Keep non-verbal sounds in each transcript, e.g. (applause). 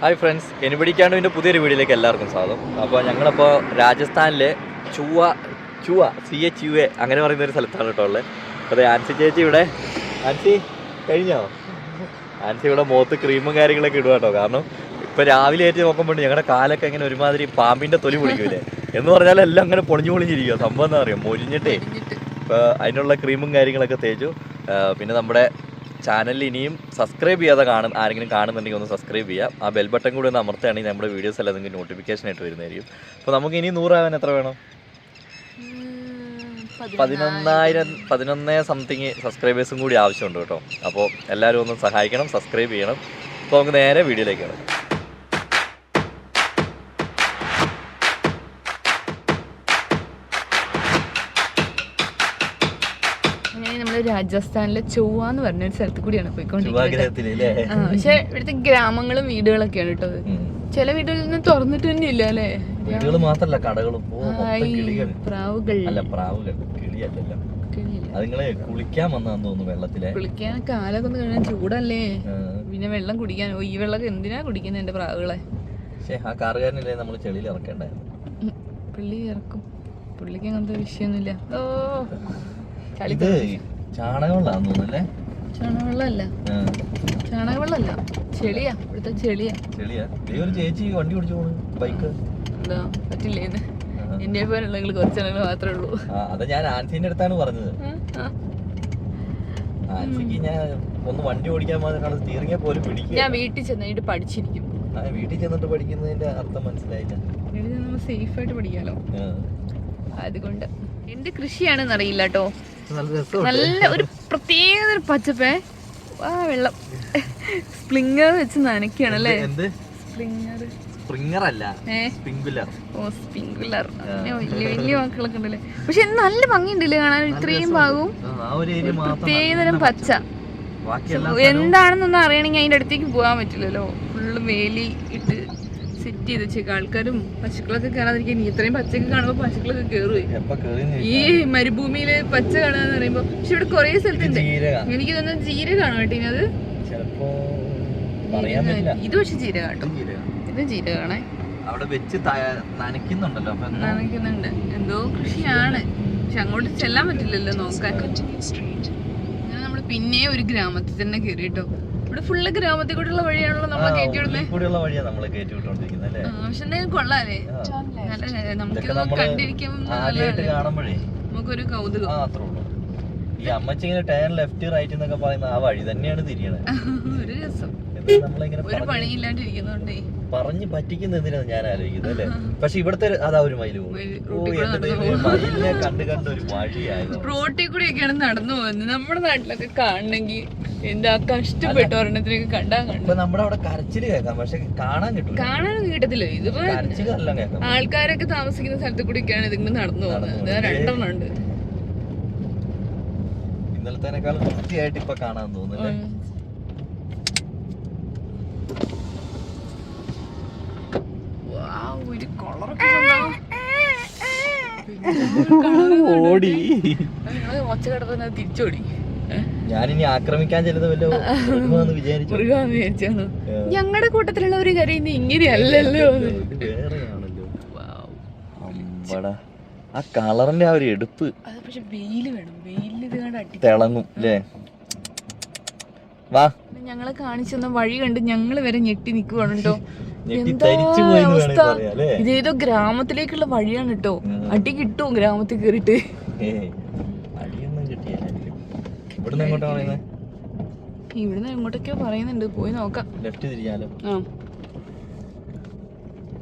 Hi friends എനിപിടിക്കാണ്ടുവിന്റെ പുതിയൊരു വീഡിയോയിലേക്ക് എല്ലാവർക്കും സ്വാഗതം. അപ്പോൾ ഞങ്ങളിപ്പോൾ രാജസ്ഥാനിലെ Chua Chua C H U A അങ്ങനെ പറയുന്ന ഒരു സ്ഥലത്താണ് കേട്ടോ ഉള്ളത്. അപ്പോൾ ആൻസി ചേച്ചി ഇവിടെ. ആൻസി കഴിഞ്ഞോ? ആൻസി ഇവിടെ മുഖത്ത് ക്രീമും കാര്യങ്ങളൊക്കെ ഇടുക കേട്ടോ. കാരണം ഇപ്പോൾ രാവിലെ ആയിട്ട് നോക്കുമ്പോൾ ഞങ്ങളുടെ കാലൊക്കെ ഇങ്ങനെ ഒരുമാതിരി പാമ്പിന്റെ തൊലി പൊളിക്കൂലേ. എന്ന് പറഞ്ഞാൽ എല്ലാം അങ്ങനെ പൊളിഞ്ഞു പൊളിഞ്ഞിരിക്കുക സംഭവം എന്താ പറയുക മൊരിഞ്ഞിട്ടേ. ഇപ്പോൾ അതിനുള്ള ക്രീമും കാര്യങ്ങളൊക്കെ തേച്ചു. പിന്നെ നമ്മുടെ ചാനലിൽ ഇനിയും സബ്സ്ക്രൈബ് ചെയ്യാതെ കാണും ആരെങ്കിലും കാണുന്നുണ്ടെങ്കിൽ ഒന്ന് സബ്സ്ക്രൈബ് ചെയ്യാം. ആ ബെൽ ബട്ടൺ കൂടി ഒന്ന് അമർത്തുകയാണെങ്കിൽ നമ്മുടെ വീഡിയോസ് എല്ലാം നിങ്ങൾക്ക് നോട്ടിഫിക്കേഷൻ ആയിട്ട് വരുന്നതായിരിക്കും. അപ്പോൾ നമുക്ക് ഇനി നൂറാവാൻ എത്ര വേണം? പതിനൊന്നായിരം പതിനൊന്നേ സംതിങ് സബ്സ്ക്രൈബേഴ്സും കൂടി ആവശ്യമുണ്ട് കേട്ടോ. അപ്പോൾ എല്ലാവരും ഒന്ന് സഹായിക്കണം സബ്സ്ക്രൈബ് ചെയ്യണം. അപ്പോൾ നമുക്ക് നേരെ വീഡിയോയിലേക്ക് കിടക്കാം അങ്ങനെ നമ്മൾ രാജസ്ഥാനിലെ ചൊവ്വ എന്ന് പറഞ്ഞ ഒരു സ്ഥലത്ത് കൂടിയാണ് പോയിക്കൊണ്ടിരിക്കുന്നത്. ആ, പക്ഷെ ഇവിടുത്തെ ഗ്രാമങ്ങളും വീടുകളൊക്കെയാണ് കേട്ടോ ചില വീടുകളിൽ തുറന്നിട്ട് തന്നെ ഇല്ല അല്ലേ? വീടുകൾ മാത്രല്ല കടകളും. പ്രാവുകൾ. അല്ല പ്രാവുകൾ. കിളിയില്ല. അത് നിങ്ങളെ കുളിക്കാൻ വന്നാന്ന് തോന്നുന്നു വെള്ളത്തിലെ. കുളിക്കാൻ കാലൊക്കെ ഒന്ന് കഴിഞ്ഞാൽ ചൂടല്ലേ? പിന്നെ വെള്ളം കുടിക്കാൻ. ഈ വെള്ളമൊക്കെ എന്തിനാ കുടിക്കുന്നത് എന്റെ പ്രാവുകളെ? പക്ഷേ ആ കാറുകാരനല്ലേ നമ്മൾ ചെളിയിൽ ഇറക്കേണ്ടായിരുന്നു പുള്ളി ഇറക്കും. പുള്ളിക്ക് അങ്ങനത്തെ വിഷയൊന്നുമില്ല. ഓ. ഇത് ചാണകമുള്ളതാന്ന് തോന്നുന്നല്ലേ? ചാണകവെള്ളല്ല ആ, ചാണകവെള്ളമല്ല. ചെളിയാ. ഇവിടുത്തെ ചെളിയാ. ചെളിയാ. ദേ ഒരു ചേച്ചി വണ്ടി ഓടിച്ചു പോണു. ബൈക്ക്. എന്താ? പറ്റില്ലേന്ന് എന്നെ പോലുള്ള കുറച്ചെണ്ണങ്ങൾ മാത്രമേ ഉള്ളൂ. അത് ഞാൻ ആൻസിന്റെ അടുത്താണ് പറഞ്ഞത്. ആൻസിക്ക് ഞാൻ ഒന്ന് വണ്ടി ഓടിക്കാൻ മാത്രം സ്റ്റിയറിംഗെ പോലും പിടിക്കും ഞാൻ വീട്ടിൽ ചെന്നിട്ട് പഠിച്ചിരിക്കും. വീട്ടിൽ ചെന്നിട്ട് പഠിക്കുന്നതിന്റെ അർത്ഥം മനസ്സിലായില്ല. വീട്ടിൽ നമ്മൾ സേഫ് ആയിട്ട് പഠിക്കാലോ. അതുകൊണ്ട്. എന്ത് കൃഷിയാണെന്ന് അറിയില്ല കേട്ടോ നല്ല ഒരു പ്രത്യേക ഒരു പച്ചപ്പേ. ആ വെള്ളം. സ്പ്ലിങ്ങർ വെച്ച് നനയ്ക്കാണ് അല്ലേ? സ്പ്ലിങ്ങർ സ്പ്രിങ്ങർ അല്ല സ്പിങ്കുലർ ഓ സ്പ്രിങ്കുലർ വലിയ വലിയ വാക്കുകളൊക്കെ ഉണ്ടല്ലേ? പക്ഷെ നല്ല ഭംഗിയുണ്ടല്ലേ കാണാൻ? ഇത്രയും ഭാഗവും പ്രത്യേകതരം പച്ച. എന്താണെന്നൊന്നും അറിയണമെങ്കിൽ അതിന്റെ അടുത്തേക്ക് പോകാൻ പറ്റില്ലല്ലോ. ഫുള്ള് വേലി ഇട്ട് സെറ്റ് ചെയ്ത് വെച്ചേക്ക. ആൾക്കാരും പശുക്കളൊക്കെ കയറാതിരിക്കാൻ ഇത്രയും പച്ചയൊക്കെ കാണുമ്പോൾ പശുക്കളൊക്കെ കേറി ഈ മരുഭൂമിയിൽ പച്ച കാണാന്ന് പറയുമ്പോ പക്ഷെ ഇവിടെ കൊറേ സ്ഥലത്തുണ്ട്. എനിക്ക് തോന്നുന്നു ജീരകാണോ കേട്ടോ ഇനി അത്? ഇത് പക്ഷെ ജീരക ഇത് ജീരകാണേ. അവിടെ വെച്ച് നനയ്ക്കുന്നുണ്ടല്ലോ നനയ്ക്കുന്നുണ്ട്. എന്തോ കൃഷിയാണ്. പക്ഷെ അങ്ങോട്ട് ചെല്ലാൻ പറ്റില്ലല്ലോ നോക്കാൻ. അങ്ങനെ നമ്മൾ പിന്നെ ഒരു ഗ്രാമത്തിൽ തന്നെ കേറിട്ടോ കേട്ടോ. ഇവിടെ ഫുള്ള് ഗ്രാമത്തിൽ കൂടെയുള്ള വഴിയാണല്ലോ നമ്മൾ ആ, കയറ്റി ഉള്ളിൽ വിടുന്നത് കൂടിയുള്ള വഴിയാ നമ്മൾ കയറ്റി വിട്ടുകൊണ്ടിരിക്കുന്നത് അല്ലേ? പക്ഷെ എന്തായാലും കൊള്ളാല്ലേ? നല്ല നമുക്ക് ആദ്യമായിട്ട് കാണുമ്പോഴേ. നമുക്കൊരു കൗതുകം. അത്രേ ഉള്ളൂ. ഈ അമ്മച്ചി ഇങ്ങനെ ടേൺ ലെഫ്റ്റ് റൈറ്റ് എന്നൊക്കെ പറയുന്ന ആ വഴി തന്നെയാണ് തിരിയണത് (laughs) ഒരു രസം. നമ്മളിങ്ങനെ ഒരു പണിയില്ലാണ്ടിരിക്കുന്നോണ്ടേ. പറഞ്ഞ് പറ്റിക്കുന്ന എന്തിനാണ് ഞാൻ ആലോചിക്കുന്നത് അല്ലേ? പക്ഷെ ഇവിടുത്തെ അതാ ഒരു ദൈവമേ, മയിലിനെ കണ്ട് കണ്ട് ഒരു വഴിയായത്. റോട്ടിൽ കൂടെയൊക്കെയാണ് നടന്നു പോകുന്നത്. നമ്മുടെ നാട്ടിലൊക്കെ കാണണമെങ്കിൽ എന്താ കഷ്ടപ്പെട്ട ഒരെണ്ണത്തിനൊക്കെ കണ്ടാ കണ്ടു. നമ്മുടെ അവിടെ കരച്ചിൽ കേൾക്കാം പക്ഷെ കാണാൻ കിട്ടും കാണാനൊന്നും കിട്ടത്തില്ല. ഇതിപ്പോ ആൾക്കാരൊക്കെ താമസിക്കുന്ന സ്ഥലത്ത് കൂടെയൊക്കെയാണ് ഇതിങ്ങനെ നടന്നു പോകുന്നത്. രണ്ടെണ്ണം ഉണ്ട് ഇന്നലത്തെ വൃത്തിയായിട്ട് ഇപ്പൊ കാണാൻ തോന്നുന്നു ഉം. Wow, ഒരു colourൊക്കെ കണ്ടോ? ഓടി. ഒച്ച കിടന്നത് തിരിച്ചോടി? ഞാനിനി ആക്രമിക്കാൻ ചെല്ലുന്ന വല്ല മൃഗമാണെന്ന് വിചാരിച്ചു? മൃഗമാന്ന് വിചാരിച്ചാണ്. ഞങ്ങളുടെ കൂട്ടത്തിലുള്ള ഒരു കരയുന്ന ഇങ്ങനെയല്ലല്ലോ വേറെയാണല്ലോ. Wow. അമ്പടാ. ആ കളറിന്റെ ആ ഒരു എടുപ്പ്. അത് പക്ഷെ വെയിൽ വേണം. വെയിലിൽ ഇത് കണ്ട് അടി തിളങ്ങും അല്ലേ വാ. ഞങ്ങളെ കാണിച്ചെന്ന വഴി കണ്ട് ഞങ്ങൾ വരെ ഞെട്ടി നിക്കുവാണ് അവസ്ഥ? ഇതേതോ ഗ്രാമത്തിലേക്കുള്ള വഴിയാണ് കേട്ടോ. അടി കിട്ടും ഗ്രാമത്തിൽ കേറിട്ട് ഇവിടുന്ന് എങ്ങോട്ടൊക്കെയോ പറയുന്നുണ്ട്. പോയി നോക്കാം.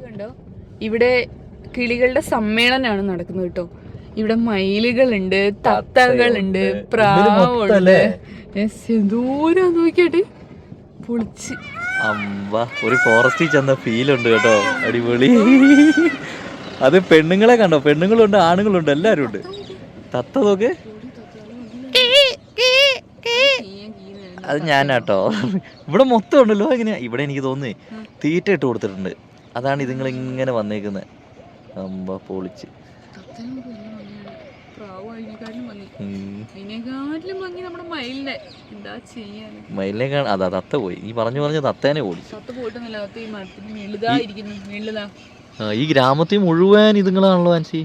കണ്ടോ? ഇവിടെ കിളികളുടെ സമ്മേളനമാണ് നടക്കുന്നത് കേട്ടോ. ഇവിടെ മയിലുകളുണ്ട് തത്തകളുണ്ട് ഉണ്ട് പ്രാവുണ്ട്. ദൂരം നോക്കിയാട്ട്? പൊളിച്ച്. അമ്പ ഒരു ഫോറസ്റ്റിൽ ചെന്ന ഫീൽ ഉണ്ട് കേട്ടോ. അടിപൊളി. അത് പെണ്ണുങ്ങളെ കണ്ടോ? പെണ്ണുങ്ങളുണ്ട് ആണുങ്ങളുണ്ട് എല്ലാരും ഉണ്ട്. തത്ത നോക്ക്. അത് ഞാനാട്ടോ. ഇവിടെ മൊത്തം ഉണ്ടല്ലോ എങ്ങനെയാ? ഇവിടെ എനിക്ക് തോന്നുന്നേ തീറ്റ ഇട്ട് കൊടുത്തിട്ടുണ്ട്. അതാണ് ഇതുങ്ങൾ ഇങ്ങനെ വന്നേക്കുന്നത് അമ്പ പൊളിച്ച്. ഭംഗി. നമ്മുടെ എന്താ അതാ തത്ത പോയി. ഈ പറഞ്ഞു പറഞ്ഞ തത്തേനെ പോയിട്ടൊന്നുമില്ല സത്ത് ഈ മരത്തിന് ഇരിക്കുന്നു ഈ ഗ്രാമത്തിൽ മുഴുവൻ ഇതുങ്ങളാണല്ലോ ആൻസി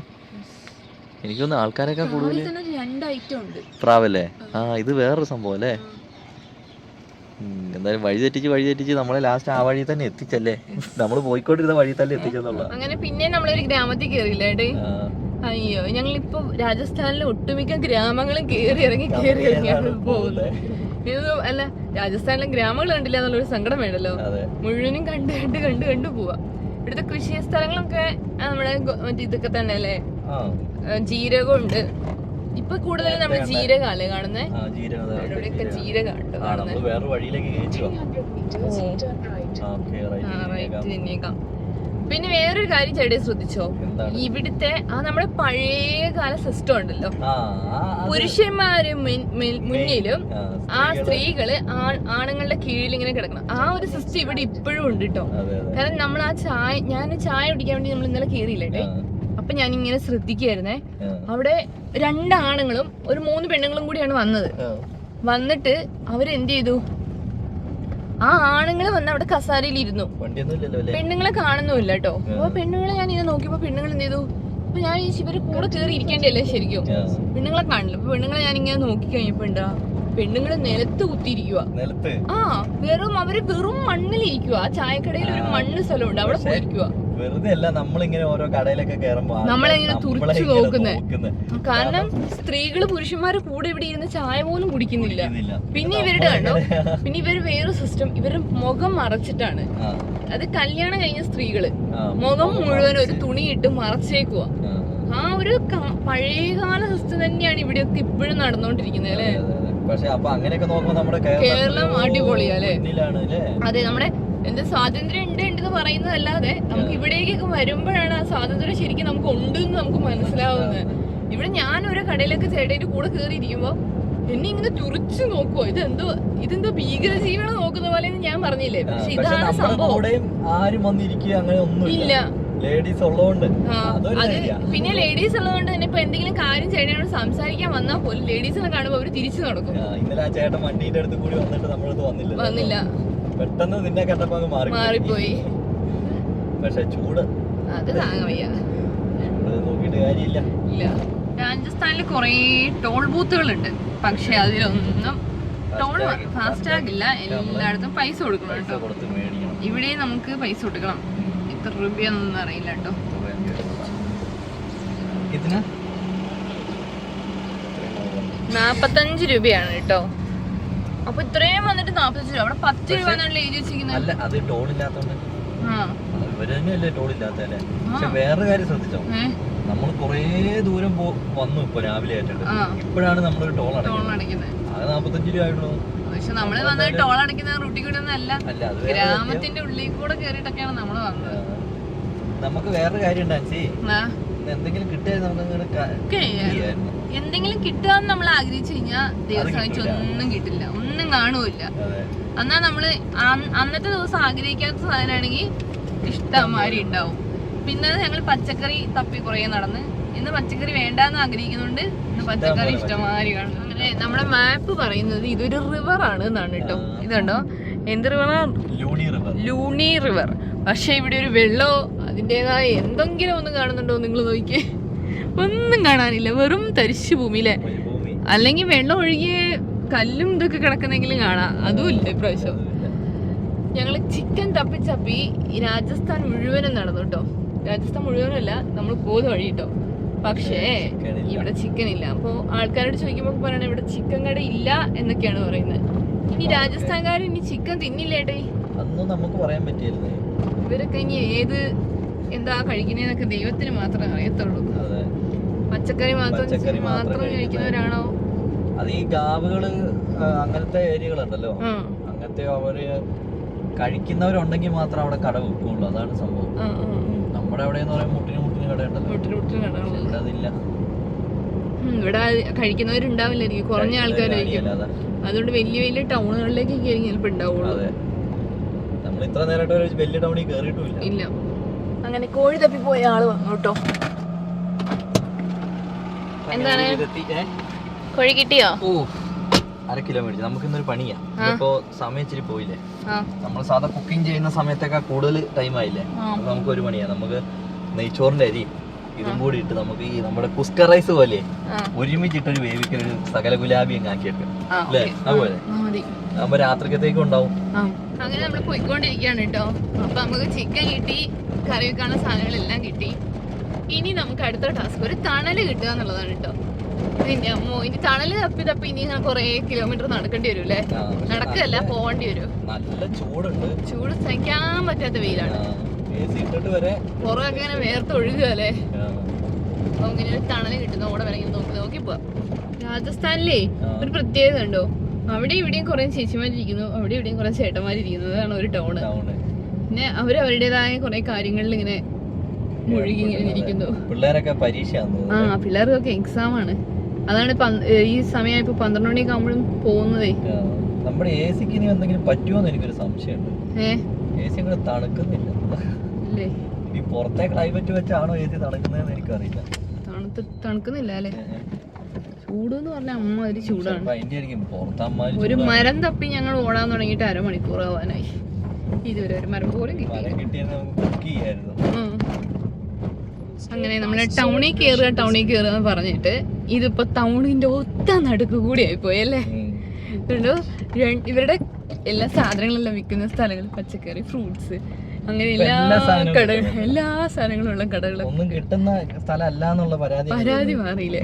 എനിക്കൊന്ന് ആൾക്കാരൊക്കെ കൂടുതൽ രണ്ട് ഐറ്റം ഉണ്ട്. പ്രാവല്ലേ ആ. ഇത് വേറൊരു സംഭവം അല്ലേ? എന്തായാലും വഴി തെറ്റിച്ച് വഴി തെറ്റിച്ച് നമ്മളെ ലാസ്റ്റ് ആ വഴി തന്നെ എത്തിച്ചല്ലേ? നമ്മൾ പോയിക്കൊണ്ടിരുന്ന വഴി തന്നെ എത്തിച്ചെന്നുള്ള അങ്ങനെ പിന്നെ നമ്മളൊരു ഗ്രാമത്തിൽ കയറിയില്ലേ അയ്യോ ഞങ്ങളിപ്പോ രാജസ്ഥാനിലെ ഒട്ടുമിക്ക ഗ്രാമങ്ങളും കേറി ഇറങ്ങി കേറി ഇറങ്ങിയാണ് പോകുന്നത്. ഇത് അല്ല രാജസ്ഥാനിലെ ഗ്രാമങ്ങൾ കണ്ടില്ല എന്നുള്ളൊരു സങ്കടം വേണ്ടല്ലോ? മുഴുവനും കണ്ട് കണ്ട് കണ്ട് കണ്ടു പോവാ. ഇവിടുത്തെ കൃഷി സ്ഥലങ്ങളൊക്കെ നമ്മുടെ മറ്റേ ഇതൊക്കെ തന്നെ അല്ലേ ജീരകമുണ്ട്. ഇപ്പൊ കൂടുതൽ നമ്മൾ ജീരകല്ലേ കാണുന്നേ? ഇവിടെയൊക്കെ വേറെ വഴിയിലേക്ക് പിന്നെ വേറൊരു കാര്യം ചേട്ടൻ ശ്രദ്ധിച്ചോ? ഇവിടുത്തെ ആ നമ്മുടെ പഴയ കാല സിസ്റ്റം ഉണ്ടല്ലോ. പുരുഷന്മാര് മുന്നിലും ആ, സ്ത്രീകള്- ആണുങ്ങളുടെ കീഴിൽ ഇങ്ങനെ കിടക്കണം. ആ ഒരു സിസ്റ്റം ഇവിടെ ഇപ്പോഴും ഉണ്ട് കേട്ടോ. കാരണം നമ്മൾ ആ ചായ ഞാൻ ചായ കുടിക്കാൻ വേണ്ടി നമ്മൾ ഇന്നലെ കയറിയില്ലേ അപ്പൊ ഞാൻ ഇങ്ങനെ ശ്രദ്ധിക്കായിരുന്നേ അവിടെ രണ്ട് ആണുങ്ങളും ഒരു മൂന്ന് പെണ്ണുങ്ങളും കൂടിയാണ് വന്നത്. വന്നിട്ട് അവരെന്ത് ചെയ്തു ആ ആണുങ്ങൾ വന്ന് അവിടെ കസാരയിൽ ഇരുന്നു പെണ്ണുങ്ങളെ കാണുന്നുമില്ല കേട്ടോ അപ്പൊ പെണ്ണുങ്ങളെ ഞാൻ ഇങ്ങനെ നോക്കിയപ്പോ പെണ്ണുങ്ങൾ എന്ത് ചെയ്തു അപ്പൊ ഞാൻ ഈ ഇവർ കൂടെ കയറി ഇരിക്കേണ്ടല്ലേ ശരിക്കും? പെണ്ണുങ്ങളെ കാണില്ല അപ്പൊ പെണ്ണുങ്ങളെ ഞാൻ ഇങ്ങനെ നോക്കി കഴിഞ്ഞപ്പോ എന്താ? പെണ്ണുങ്ങൾ നിലത്ത് കുത്തിയിരിക്കുക ആ വെറും അവർ വെറും മണ്ണിലിരിക്കുക ആ ചായക്കടയിൽ ഒരു. മണ്ണ് സ്ഥലമുണ്ട്. അവിടെ പോയിരിക്കുക വെറുതെ അല്ല നമ്മളിങ്ങനെ ഓരോ കടയിലൊക്കെ കയറുമ്പോ നമ്മളിങ്ങനെ തുറച്ചു നോക്കുന്നത്. കാരണം സ്ത്രീകൾ പുരുഷന്മാര് കൂടെ ഇവിടെ ഇരുന്ന് ചായ പോലും കുടിക്കുന്നില്ല. പിന്നെ ഇവരുടെ കണ്ടോ പിന്നെ ഇവർ വേറെ സിസ്റ്റം ഇവരുടെ മുഖം മറച്ചിട്ടാണ്. അത് കല്യാണം കഴിഞ്ഞ സ്ത്രീകൾ. മുഖം മുഴുവൻ ഒരു. തുണി ഇട്ട് മറച്ചേക്കുക ആ, ഒരു പഴയകാല സിസ്റ്റം തന്നെയാണ് ഇവിടെയൊക്കെ ഇപ്പോഴും നടന്നുകൊണ്ടിരിക്കുന്നത് അല്ലേ. പക്ഷെ അപ്പൊ അങ്ങനെയൊക്കെ നോക്കുമ്പോ നമ്മുടെ കേരളം അടിപൊളിയാ അല്ലേ? അതെ നമ്മുടെ എന്ത് സ്വാതന്ത്ര്യം ഉണ്ട് ഉണ്ട് എന്ന് പറയുന്നതല്ലാതെ നമുക്ക് ഇവിടേക്കൊക്കെ വരുമ്പോഴാണ് ആ സ്വാതന്ത്ര്യം ശരിക്കും നമുക്ക് ഉണ്ടെന്ന് നമുക്ക് മനസ്സിലാവുന്നത്. ഇവിടെ ഞാൻ ഒരു കടയിലൊക്കെ ചേട്ടയുടെ കൂടെ കയറി ഇരിക്കുമ്പോ എന്നെ ഇങ്ങനെ തുറച്ചു നോക്കുവോ? ഇതെന്തോ ഇതെന്തോ ഭീകര ജീവികളെ നോക്കുന്ന പോലെ ഞാൻ പറഞ്ഞില്ലേ? പക്ഷെ ഇതാണ് സംഭവം. ആരും വന്നിരിക്കുക അങ്ങനെ ഒന്നും ഇല്ല. ലേഡീസ് ഉള്ളതുകൊണ്ട്. അത് പിന്നെ ലേഡീസ് ഉള്ളതുകൊണ്ട് തന്നെ ഇപ്പൊ എന്തെങ്കിലും കാര്യം ചേട്ടനോട് സംസാരിക്കാൻ വന്നാൽ പോലും ലേഡീസിനെ കാണുമ്പോൾ അവർ തിരിച്ചു നടക്കും. ഇന്നലെ ആ ചേട്ടൻ വണ്ടിയുടെ അടുത്ത് കൂടി വന്നിട്ട് നമ്മളടുത്ത് വന്നില്ല വന്നില്ല. പെട്ടെന്ന് നിന്നെ കണ്ടപ്പോ അങ്ങ് മാറി മാറിപ്പോയി. പക്ഷെ ചൂട്. അത് താങ്ങ വയ്യ. നോക്കിയിട്ട് കാര്യമില്ല. ഇല്ല. രാജസ്ഥാനിൽ കുറേ ടോൾ ബൂത്തുകളുണ്ട്. പക്ഷെ അതിലൊന്നും ടോൾ ഫാസ്റ്റാഗ്. ഇല്ല എല്ലായിടത്തും പൈസ കൊടുക്കണം കേട്ടോ. ഇവിടെ നമുക്ക് പൈസ കൊടുക്കണം. എത്ര രൂപയൊന്നും അറിയില്ല കേട്ടോ. നാപ്പത്തഞ്ച് രൂപയാണ് കേട്ടോ. അപ്പൊ ഇത്രയും വന്നിട്ട് നാപ്പത്തഞ്ച് രൂപ. അവിടെ പത്ത് രൂപ എന്നാണല്ലോ എഴുതി വെച്ചിരിക്കുന്നത്. അല്ല അത് ടോൾ ഇല്ലാത്തോണ്ട് ആ ഇവർ തന്നെയല്ലേ ടോൾ ഇല്ലാത്തല്ലേ ആ. പക്ഷെ വേറൊരു കാര്യം ശ്രദ്ധിച്ചോ? നമ്മൾ കുറേ ദൂരം പോ വന്നു ഇപ്പൊ രാവിലെ ആയിട്ടുണ്ട്. ഇപ്പോഴാണ് നമ്മളൊരു ടോൾ അടയ്ക്കുന്നത്. അടയ്ക്കുന്നത് അത് നാപ്പത്തഞ്ച് രൂപ ആയിട്ടുള്ളൂ. പക്ഷെ നമ്മൾ വന്നത് ടോൾ അടയ്ക്കുന്ന റൂട്ടിൽ കൂടെ ഒന്നും അല്ല അല്ല അത് ഗ്രാമത്തിന്റെ ഉള്ളിൽ കൂടെ കേറിയിട്ടൊക്കെയാണ് നമ്മൾ വന്നത്. നമുക്ക് വേറൊരു കാര്യം ഉണ്ടാച്ചി എന്തെങ്കിലും കിട്ടിയാൽ നമുക്ക് എന്തെങ്കിലും കിട്ടുക എന്ന് നമ്മൾ ആഗ്രഹിച്ചു കഴിഞ്ഞാൽ ദൈവം സഹായിച്ച് ഒന്നും കിട്ടില്ല. ഒന്നും കാണുമില്ല എന്നാ നമ്മൾ അന്നത്തെ ദിവസം ആഗ്രഹിക്കാത്ത സാധനമാണെങ്കിൽ ഇഷ്ടമാരി ഉണ്ടാവും പിന്നെ ഞങ്ങൾ പച്ചക്കറി തപ്പി കുറേ നടന്ന്. ഇന്ന് പച്ചക്കറി വേണ്ടാന്ന് ആഗ്രഹിക്കുന്നുണ്ട് ഇന്ന് പച്ചക്കറി ഇഷ്ടമാതിരി കാണുന്നു. അങ്ങനെ നമ്മുടെ മാപ്പ് പറയുന്നത് ഇതൊരു റിവർ ആണ് എന്നാണ് കേട്ടോ. ഇതുണ്ടോ? എന്ത് റിവറാ ലൂണി റിവർ ലൂണി റിവർ പക്ഷെ ഇവിടെ ഒരു വെള്ളോ അതിന്റെതായ എന്തെങ്കിലും ഒന്നും കാണുന്നുണ്ടോ നിങ്ങൾ നോക്കിയേ? ഒന്നും കാണാനില്ല. വെറും തരിശു ഭൂമിയിലെ. ഭൂമി അല്ലെങ്കിൽ വെള്ളം ഒഴുകിയ കല്ലും ഇതൊക്കെ കിടക്കുന്നെങ്കിലും കാണാം. അതുമില്ല ഇല്ല ഇപ്രാവശ്യം. ഞങ്ങൾ ചിക്കൻ തപ്പി തപ്പി രാജസ്ഥാൻ മുഴുവനും നടന്നു കേട്ടോ രാജസ്ഥാൻ മുഴുവനല്ല നമ്മൾ പോകുന്ന വഴി കേട്ടോ പക്ഷേ ഇവിടെ ചിക്കൻ ഇല്ല. അപ്പോൾ ആൾക്കാരോട് ചോദിക്കുമ്പോൾ പറയണ ഇവിടെ ചിക്കൻ കട ഇല്ല എന്നൊക്കെയാണ് പറയുന്നത്. ഇനി രാജസ്ഥാൻകാർ ഇനി ചിക്കൻ തിന്നില്ലേട്ടേ നമുക്ക് പറയാൻ പറ്റിയിരുന്നേ ഇവരൊക്കെ ഇനി ഏത് എന്താ കഴിക്കുന്നതെന്നൊക്കെ ദൈവത്തിന് മാത്രമേ അറിയത്തുള്ളൂ. പച്ചക്കറി പച്ചക്കറി മാത്രം കഴിക്കുന്നവരാണോ? അത് ഈ ഗാവുകൾ അങ്ങനത്തെ ഏരിയകളുണ്ടല്ലോ. അങ്ങനത്തെ അവർ കഴിക്കുന്നവരുണ്ടെങ്കിൽ മാത്രം അവിടെ കട വെക്കുള്ളൂ. അതാണ് സംഭവം. നമ്മുടെ അവിടെ എന്ന് പറയുമ്പോൾ മുട്ടിന് മുട്ടിന് കടയുണ്ടല്ലോ ഉണ്ടല്ലോ ഇവിടെ അതില്ല. ഇവിടെ കഴിക്കുന്നവരുണ്ടാവില്ലായിരിക്കും. കുറഞ്ഞ ആൾക്കാരായിരിക്കും. അതെ അതുകൊണ്ട് വലിയ വലിയ ടൗണുകളിലേക്ക് കയറി ചിലപ്പോൾ ഉണ്ടാവുള്ളൂ. നമ്മൾ ഇത്ര നേരമായിട്ട് വലിയ ടൗണിൽ കയറിയിട്ടുമില്ല ഇല്ല. അങ്ങനെ കോഴി തപ്പി പോയ ആൾ വന്നു കേട്ടോ. എന്താണ്? കോഴി കിട്ടിയോ? ഓ അര കിലോ മേടിച്ചു നമുക്ക് ഇന്നൊരു പണിയാ ഇപ്പോ സമയം ഇച്ചിരി പോയില്ലേ? നമ്മൾ സാധാ കുക്കിംഗ് ചെയ്യുന്ന സമയത്തൊക്കെ കൂടുതൽ ടൈം ആയില്ലേ? നമുക്ക് ഒരു പണിയാ. നമുക്ക് നെയ്ച്ചോറിന്റെ അരി ഇതും കൂടി ഇട്ട് നമുക്ക് ഈ നമ്മുടെ കുസ്ക റൈസ് പോലെ ഒരുമിച്ചിട്ട് ഒരുമിച്ചിട്ടൊരു വേവിക്കൽ ഒരു സകല ഗുലാബി അങ്ങ് ആക്കിയിട്ട് അല്ലേ? അതുപോലെ. അപ്പൊ രാത്രിക്കത്തേക്കും ഉണ്ടാവും. അങ്ങനെ നമ്മൾ പോയിക്കൊണ്ടിരിക്കുകയാണ് കേട്ടോ. അപ്പൊ നമുക്ക് ചിക്കൻ കിട്ടി കറി വെക്കാനുള്ള സാധനങ്ങളെല്ലാം കിട്ടി. ഇനി നമുക്ക് അടുത്ത ടാസ്ക് ഒരു തണൽ കിട്ടുക എന്നുള്ളതാണ് കേട്ടോ പിന്നെ അമ്മോ ഇനി തണൽ തപ്പി തപ്പി ഇനി ഞാൻ കുറേ കിലോമീറ്റർ നടക്കേണ്ടി വരും അല്ലേ നടക്കല്ല പോകേണ്ടി വരും. നല്ല ചൂടുണ്ട്. ചൂട് സഹിക്കാൻ പറ്റാത്ത വെയിലാണ്. വരെ പുറമൊക്കെ ഇങ്ങനെ വേർത്ത് ഒഴുകുക അല്ലേ അപ്പൊ ഇങ്ങനെ ഒരു തണൽ കിട്ടുന്ന ഓടെ വേണമെങ്കിൽ നോക്കി നോക്കി പോവാം. രാജസ്ഥാനിലേ ഒരു പ്രത്യേകത ഉണ്ടോ? അവിടെ ഇവിടെയും കുറെ ചേച്ചിമാരിരിക്കുന്നു അവിടെ ഇവിടെയും കുറെ ചേട്ടന്മാരിരിക്കുന്നു അതാണ് ഒരു ടൗണ്. പിന്നെ അവർ അവരുടേതായ കുറെ കാര്യങ്ങളിൽ ഇങ്ങനെ മുഴുകി ഇങ്ങനെ ഇരിക്കുന്നു പിള്ളേരൊക്കെ ആ പിള്ളേർക്കൊക്കെ എക്സാം ആണ്. അതാണ് ഈ സമയം ഇപ്പൊ പന്ത്രണ്ട് മണിയൊക്കെ ആകുമ്പോഴും പോകുന്നതേ നമ്മുടെ എ സിക്ക് ഇനി എന്തെങ്കിലും പറ്റുമോന്ന് എനിക്കൊരു സംശയമുണ്ട്. എ സി കൂടെ തണുക്കുന്നില്ല. ഈ പുറത്തെ ക്ലൈമറ്റ് വെച്ചാണോ എ സി തണുക്കുന്നതെന്ന് എനിക്കറിയില്ല. തണുത്ത് തണുക്കുന്നില്ല അല്ലേ. ചൂട് എന്ന് പറഞ്ഞാൽ അമ്മാതിരി ചൂടാണ്. ഒരു മരം തപ്പി ഞങ്ങൾ ഓടാൻ തുടങ്ങിയിട്ട് അരമണിക്കൂർ ആവാനായി. ഇതുവരെ ഒരു മരം പോലും കിട്ടി കിട്ടിയില്ല കിട്ടിയത് നമുക്ക് കുക്ക് ചെയ്യായിരുന്നു ഉം. അങ്ങനെ നമ്മൾ ടൗണിൽ കയറുക ടൗണിൽ കയറുക എന്ന് പറഞ്ഞിട്ട് ഇതിപ്പോ ടൗണിന്റെ ഒത്ത നടുക്ക് കൂടി ആയിപ്പോയി അല്ലേ? ഇവരുടെ എല്ലാ സാധനങ്ങളെല്ലാം വിൽക്കുന്ന സ്ഥലങ്ങൾ പച്ചക്കറി ഫ്രൂട്ട്സ് അങ്ങനെ എല്ലാ കടകളും കടകൾ എല്ലാ സാധനങ്ങളും ഉള്ള കടകളും. ഒന്നും കിട്ടുന്ന സ്ഥലം അല്ല എന്നുള്ള പരാതി പരാതി മാറിയില്ലേ?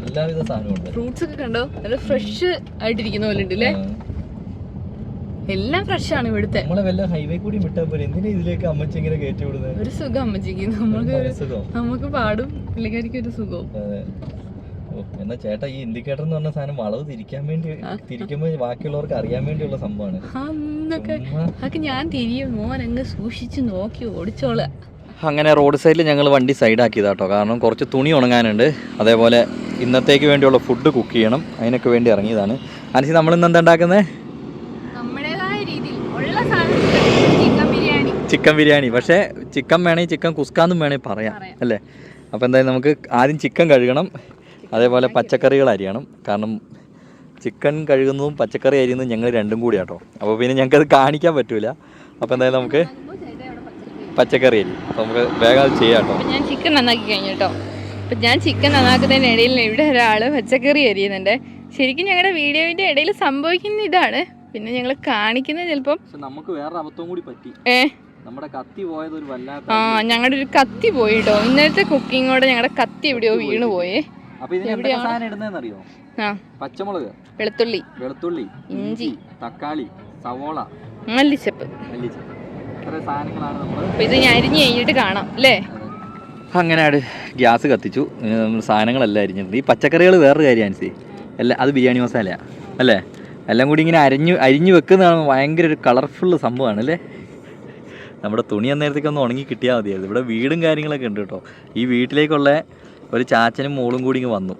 എല്ലാവിധ സാധനവും ഫ്രൂട്ട്സ് ഒക്കെ കണ്ടോ? നല്ല ഫ്രഷ് ആയിട്ടിരിക്കുന്ന പോലെ ഉണ്ട് അല്ലേ. എല്ലാം ഫ്രഷ് ആണ് ഇവിടുത്തെ. നമ്മളെ വല്ല ഹൈവേ കൂടി വിട്ടാ പോലെ എന്തിനാ ഇതിലേക്ക് അമ്മച്ചി ഇങ്ങനെ കയറ്റി വിടുന്നത് ഒരു സുഖം അമ്മച്ചിക്ക്. നമുക്ക് സുഖം. നമുക്ക് പാടും പുള്ളിക്കാരിക്ക് ഒരു സുഖവും. അതെ. ഓ, എന്നാ ചേട്ടാ ഈ ഇൻഡിക്കേറ്റർ എന്ന് പറഞ്ഞ സാധനം വളവ് തിരിക്കാൻ വേണ്ടി തിരിക്കുമ്പോ ബാക്കിയുള്ളവർക്ക് അറിയാൻ വേണ്ടിയുള്ള സംഭവമാണ്. അതൊക്കെ ഞാൻ തിരിയും. മോൻ അങ്ങ് സൂക്ഷിച്ചു നോക്കി ഓടിച്ചോളാം. അങ്ങനെ റോഡ് സൈഡിൽ ഞങ്ങൾ വണ്ടി സൈഡാക്കിയതാട്ടോ കാരണം കുറച്ച് തുണി ഉണങ്ങാനുണ്ട്. അതേപോലെ ഇന്നത്തേക്ക് വേണ്ടിയുള്ള ഫുഡ് കുക്ക് ചെയ്യണം. അതിനൊക്കെ വേണ്ടി ഇറങ്ങിയതാണ്. അനുസരിച്ച് നമ്മൾ ഇന്ന് എന്താ ഉണ്ടാക്കുന്നത് നമ്മുടേതായ രീതിയിൽ ഉള്ള സാധനം ചിക്കൻ ബിരിയാണി ചിക്കൻ ബിരിയാണി. പക്ഷേ ചിക്കൻ വേണമെങ്കിൽ ചിക്കൻ കുസ്കാന്നും വേണമെങ്കിൽ പറയാം. അല്ലേ? അപ്പോൾ എന്തായാലും നമുക്ക് ആദ്യം ചിക്കൻ കഴുകണം. അതേപോലെ പച്ചക്കറികൾ അരിയണം. കാരണം ചിക്കൻ കഴുകുന്നതും പച്ചക്കറി അരിയുന്നതും ഞങ്ങൾ രണ്ടും കൂടി കേട്ടോ അപ്പോൾ പിന്നെ ഞങ്ങൾക്ക് അത് കാണിക്കാൻ പറ്റൂല. അപ്പോൾ എന്തായാലും നമുക്ക് പച്ചക്കറി അരി. അപ്പോൾ നമുക്ക് വേഗം അത് ചെയ്യാം കേട്ടോ ഞാൻ ചിക്കൻ നന്നാക്കി കഴിഞ്ഞു കേട്ടോ. അപ്പം ഞാൻ ചിക്കൻ നന്നാക്കുന്നതിനിടയിൽ ഇവിടെ ഒരാൾ പച്ചക്കറി അരിയുന്നുണ്ട്. ശരിക്കും ഞങ്ങളുടെ വീഡിയോയിന്റെ ഇടയിൽ സംഭവിക്കുന്ന ഇതാണ്. പിന്നെ ഞങ്ങൾ കാണിക്കുന്നത് ചിലപ്പം നമുക്ക് വേറെ അബദ്ധവും കൂടി പറ്റി. ഏ? നമ്മുടെ കത്തി പോയത് ഒരു വല്ലാത്ത ആ ഞങ്ങളുടെ ഒരു കത്തി പോയി കേട്ടോ ഇന്നലത്തെ കുക്കിങ്ങോടെ ഞങ്ങളുടെ കത്തി എവിടെയോ വീണ് പോയേ. ഇതിന് എന്തൊക്കെ സാധനം ആ. പച്ചമുളക് വെളുത്തുള്ളി. വെളുത്തുള്ളി ഇഞ്ചി. തക്കാളി സവോള മല്ലിച്ചപ്പ്. മല്ലിച്ചപ്പ്. ഇത്ര സാധനങ്ങളാണ് നമ്മൾ അപ്പൊ ഇത് ഞാൻ അരിഞ്ഞ് കഴിഞ്ഞിട്ട് കാണാം അല്ലേ? അങ്ങനെ ആട് ഗ്യാസ് കത്തിച്ചു. സാധനങ്ങളെല്ലാം അരിഞ്ഞിട്ടുണ്ട്. ഈ പച്ചക്കറികൾ വേറൊരു കാര്യം അനുസരി എല്ലാം അത് ബിരിയാണി മസാലയാണ് അല്ലേ? എല്ലാം കൂടി ഇങ്ങനെ അരിഞ്ഞു അരിഞ്ഞു വെക്കുന്നതാണ് ഭയങ്കര ഒരു കളർഫുൾ സംഭവമാണ് അല്ലേ? നമ്മുടെ തുണി അന്നേരത്തേക്ക് ഒന്ന് ഉണങ്ങി കിട്ടിയാൽ മതിയായിരുന്നു. ഇവിടെ വീടും കാര്യങ്ങളൊക്കെ ഉണ്ട് കേട്ടോ. ഈ വീട്ടിലേക്കുള്ള ഒരു ചാച്ചനും മോളും കൂടി ഇങ്ങ് വന്നു.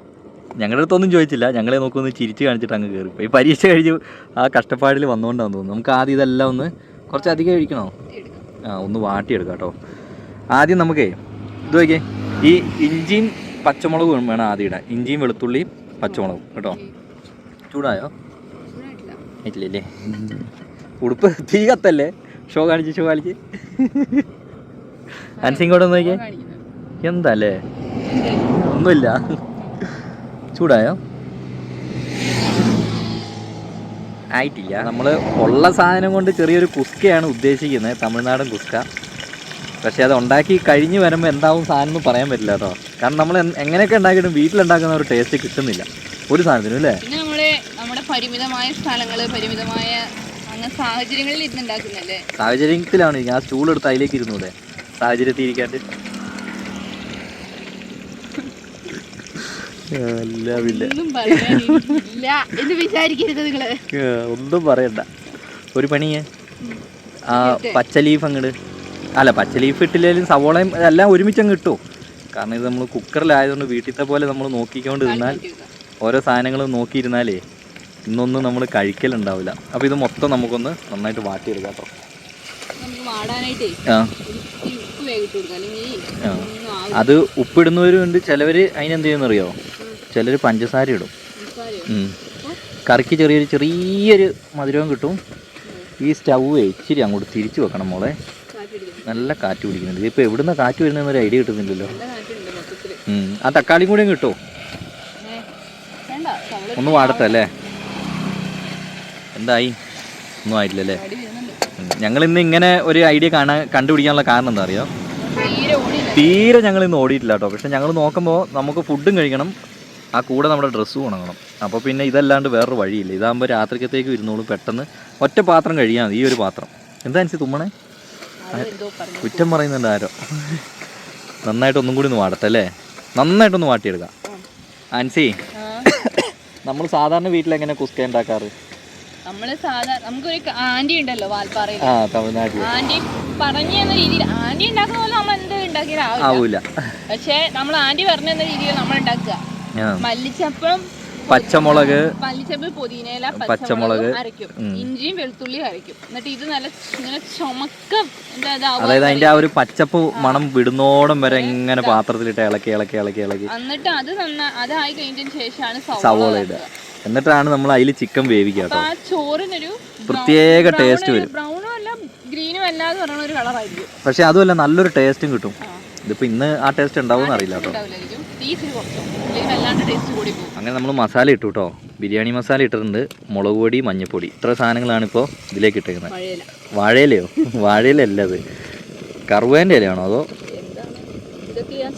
ഞങ്ങളുടെ അടുത്തൊന്നും ചോദിച്ചില്ല. ഞങ്ങളെ നോക്കൊന്ന് ചിരിച്ച് കാണിച്ചിട്ട് അങ്ങ് കയറി ഈ പരീക്ഷ കഴിഞ്ഞ് ആ കഷ്ടപ്പാടിൽ വന്നുകൊണ്ടാന്ന് തോന്നുന്നു. നമുക്ക് ആദ്യം ഇതെല്ലാം ഒന്ന് കുറച്ച് അധികം കഴിക്കണോ ആ ഒന്ന് വാട്ടിയെടുക്കാം കേട്ടോ. ആദ്യം നമുക്കേ ഇത് നോക്കിയേ. ഈ ഇഞ്ചിയും പച്ചമുളകും വേണം ആദ്യം ഇടാൻ. ഇഞ്ചിയും വെളുത്തുള്ളിയും പച്ചമുളകും കേട്ടോ. ചൂടായോ? ഇല്ലല്ലേ ഉടുപ്പ് തീ കത്തല്ലേ? ഷോ കാണിച്ച് ഷോ കാണിച്ച് അൻസിങ്ങോട്ട് നോക്കിയേ. എന്താ അല്ലേ ഒന്നുമില്ല. ചൂടായോ? ആയിട്ടില്ല. നമ്മൾ ഉള്ള സാധനം കൊണ്ട് ചെറിയൊരു കുസ്കയാണ് ഉദ്ദേശിക്കുന്നത്. തമിഴ്നാടൻ കുസ്ക. പക്ഷേ അത് ഉണ്ടാക്കി കഴിഞ്ഞ് വരുമ്പോൾ എന്താവും സാധനം എന്ന് പറയാൻ പറ്റില്ല കേട്ടോ. കാരണം നമ്മൾ എങ്ങനെയൊക്കെ ഉണ്ടാക്കിയിട്ടും വീട്ടിലുണ്ടാക്കുന്ന ഒരു ടേസ്റ്റ് കിട്ടുന്നില്ല. ഒരു സാധനത്തിനും അല്ലേ? നമ്മുടെ പരിമിതമായ സ്ഥലങ്ങൾ പരിമിതമായ സാഹചര്യങ്ങളിൽ ഇരുന്നുണ്ടാക്കുന്നല്ലേ? സാഹചര്യത്തിലാണ്. ഞാൻ സ്റ്റൂൾ എടുത്ത് അതിലേക്ക് ഇരുന്നൂടെ? സാഹചര്യത്തിൽ ഇരിക്കാണ്ട്. ഒന്നും പറയണ്ട. ഒരു പണിയെ ആ പച്ച ലീഫ് അങ്ങോട്ട് അല്ല പച്ച ലീഫ് ഇട്ടില്ലെങ്കിലും സവോളയും എല്ലാം ഒരുമിച്ച് അങ്ങ് ഇട്ടു കാരണം ഇത് നമ്മൾ കുക്കറിലായതുകൊണ്ട് വീട്ടിലത്തെ പോലെ നമ്മൾ നോക്കിക്കൊണ്ട് ഇരുന്നാൽ ഓരോ സാധനങ്ങളും നോക്കിയിരുന്നാലേ ഇന്നൊന്നും നമ്മൾ കഴിക്കലുണ്ടാവില്ല. അപ്പോൾ ഇത് മൊത്തം നമുക്കൊന്ന് നന്നായിട്ട് വാട്ടിയെടുക്കാം കേട്ടോ. അത് ഉപ്പിടുന്നവരും ഉണ്ട് ചിലവർ അതിനെന്ത് ചെയ്യുന്നറിയോ? ചിലർ പഞ്ചസാര ഇടും. കറിക്ക് ചെറിയൊരു ചെറിയൊരു മധുരവും കിട്ടും. ഈ സ്റ്റൗവേ ഇച്ചിരി അങ്ങോട്ട് തിരിച്ചു വെക്കണം മോളെ. നല്ല കാറ്റ് പിടിക്കുന്നുണ്ട്. ഇപ്പോൾ എവിടുന്ന കാറ്റ് വരുന്നതെന്നൊരു ഐഡിയ കിട്ടുന്നില്ലല്ലോ. ആ തക്കാളിയും കൂടെയും കിട്ടുമോ ഒന്ന് വാടത്തല്ലേ എന്തായി? ഒന്നും ആയിട്ടില്ലല്ലേ? ഞങ്ങൾ ഇന്ന് ഇങ്ങനെ ഒരു ഐഡിയ കാണാൻ കണ്ടുപിടിക്കാനുള്ള കാരണം എന്താ അറിയോ? തീരെ ഞങ്ങൾ ഇന്ന് ഓടിയിട്ടില്ല കേട്ടോ പക്ഷെ ഞങ്ങൾ നോക്കുമ്പോൾ നമുക്ക് ഫുഡും കഴിക്കണം ആ കൂടെ നമ്മുടെ ഡ്രസ്സും ഉണങ്ങണം. അപ്പോൾ പിന്നെ ഇതല്ലാണ്ട് വേറൊരു വഴിയില്ല. ഇതാകുമ്പോൾ രാത്രിക്കത്തേക്ക് ഇരുന്നോളും പെട്ടെന്ന് ഒറ്റ പാത്രം കഴിയാൻ ഈ ഒരു പാത്രം. എന്താ അനുസരിച്ച് തുമ്മണേ? കുറ്റം പറയുന്നുണ്ട് ആരോ. നന്നായിട്ട് ഒന്നും കൂടി ഒന്ന് വാടട്ടെ അല്ലേ? നന്നായിട്ടൊന്ന് വാട്ടിയെടുക്കാം. ആൻസി നമ്മൾ സാധാരണ വീട്ടിൽ എങ്ങനെ കുസ്ക ഉണ്ടാക്കാറ്? നമ്മൾ സാധാരണ നമുക്കൊരു ആന്റി ഉണ്ടല്ലോ വാൽപ്പാറയിൽ ആ തമിഴ്നാട്ടിൽ ആന്റി പറഞ്ഞു തന്ന രീതിയിൽ ആന്റി ഉണ്ടാക്കുന്ന പോലെ നമ്മൾ എന്ത് ഉണ്ടാക്കിയാലും ആവില്ല. ആവൂല. പക്ഷെ നമ്മൾ ആന്റി പറഞ്ഞു തന്ന രീതിയിൽ നമ്മൾ ഉണ്ടാക്കുക. മല്ലിച്ചപ്പം പച്ചമുളക്. മല്ലിച്ചപ്പ് പുതിനേല പച്ചമുളക്, അരക്കും അരയ്ക്കും. ഇഞ്ചിയും വെളുത്തുള്ളിയും അരയ്ക്കും. എന്നിട്ട് ഇത് നല്ല ഇങ്ങനെ ചുമക്ക അതായത് അതിന്റെ ആ ഒരു പച്ചപ്പ് മണം വിടുന്നോടം വരെ ഇങ്ങനെ പാത്രത്തിലിട്ട് ഇളക്കി ഇളക്കി ഇളക്കി ഇളക്കി. എന്നിട്ട് അത് നന്നാ അതായി കഴിഞ്ഞതിന് ശേഷമാണ് സവോള ഇടുക. എന്നിട്ടാണ് നമ്മൾ അതിൽ ചിക്കൻ വേവിക്കുക കേട്ടോ. ചോറിനൊരു പ്രത്യേക ടേസ്റ്റ് വരും. ബ്രൗണും അല്ല ഗ്രീനും അല്ലാതെ പറയുന്ന ഒരു കളറായിരിക്കും. പക്ഷെ അതുമല്ല നല്ലൊരു ടേസ്റ്റും കിട്ടും. ഇതിപ്പോ ഇന്ന് ആ ടേസ്റ്റ് ഉണ്ടാവും അറിയില്ല കേട്ടോ. അങ്ങനെ നമ്മൾ മസാല ഇട്ടു കേട്ടോ. ബിരിയാണി മസാല ഇട്ടിട്ടുണ്ട്. മുളക് പൊടി മഞ്ഞപ്പൊടി. ഇത്ര സാധനങ്ങളാണ് ഇപ്പോൾ ഇതിലേക്ക് ഇട്ടേക്കുന്നത്. വാഴയിലയോ? വാഴയിലല്ല അത്. കറുവേന്റെ ഇലയാണോ അതോ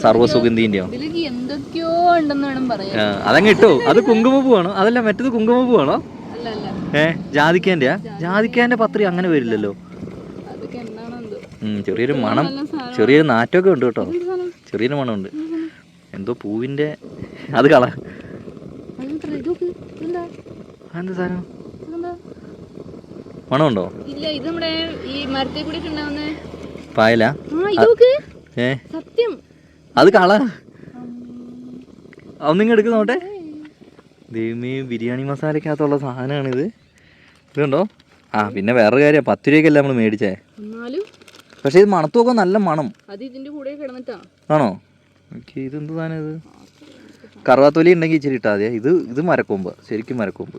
സർവസുഗന്ധീന്റെയോ എന്തൊക്കെയോ ഉണ്ടെന്ന് വേണം അതങ്ങ് ഇട്ടോ. അത് കുങ്കുമപ്പൂവാണോ അതല്ല മറ്റത് കുങ്കുമപ്പൂവാണോ അല്ല അല്ല. ഏ ജാതിക്കാന്റെ ജാതിക്കേന്റെ പത്രി അങ്ങനെ വരില്ലല്ലോ. ചെറിയൊരു മണം ചെറിയൊരു നാറ്റമൊക്കെ ഉണ്ട് കേട്ടോ. ചെറിയൊരു മണം ചെറിയൊരു മണമുണ്ട്. എന്തോ പൂവിന്റെ അത് കള. സാധനം? മണമുണ്ടോ? ഇല്ല ഇത് നമ്മുടെ ഈ മരത്തെ കൂടി പായല? സത്യം. അത് കള. ഒന്നിങ്ങ് എടുക്ക് നോട്ടെ ദൈവമേ ബിരിയാണി മസാലക്കകത്തുള്ള സാധനമാണിത്. ഇത് കണ്ടോ? ആ പിന്നെ വേറൊരു കാര്യം പത്ത് രൂപയ്ക്കല്ല നമ്മൾ മേടിച്ചേ? പക്ഷെ ഇത് മണത്തുമൊക്കെ നല്ല മണം. അത് ഇതിന്റെ കൂടെ കിടന്നിട്ടാ. ആണോ? ഓക്കെ ഇതെന്ത് സാധനം ഇത്? കറുവാത്തൊലി ഉണ്ടെങ്കിൽ ഇച്ചിരി ഇട്ടാ മതിയെ. ഇത് ഇത് മരക്കൊമ്പ് ശരിക്കും മരക്കൊമ്പ്.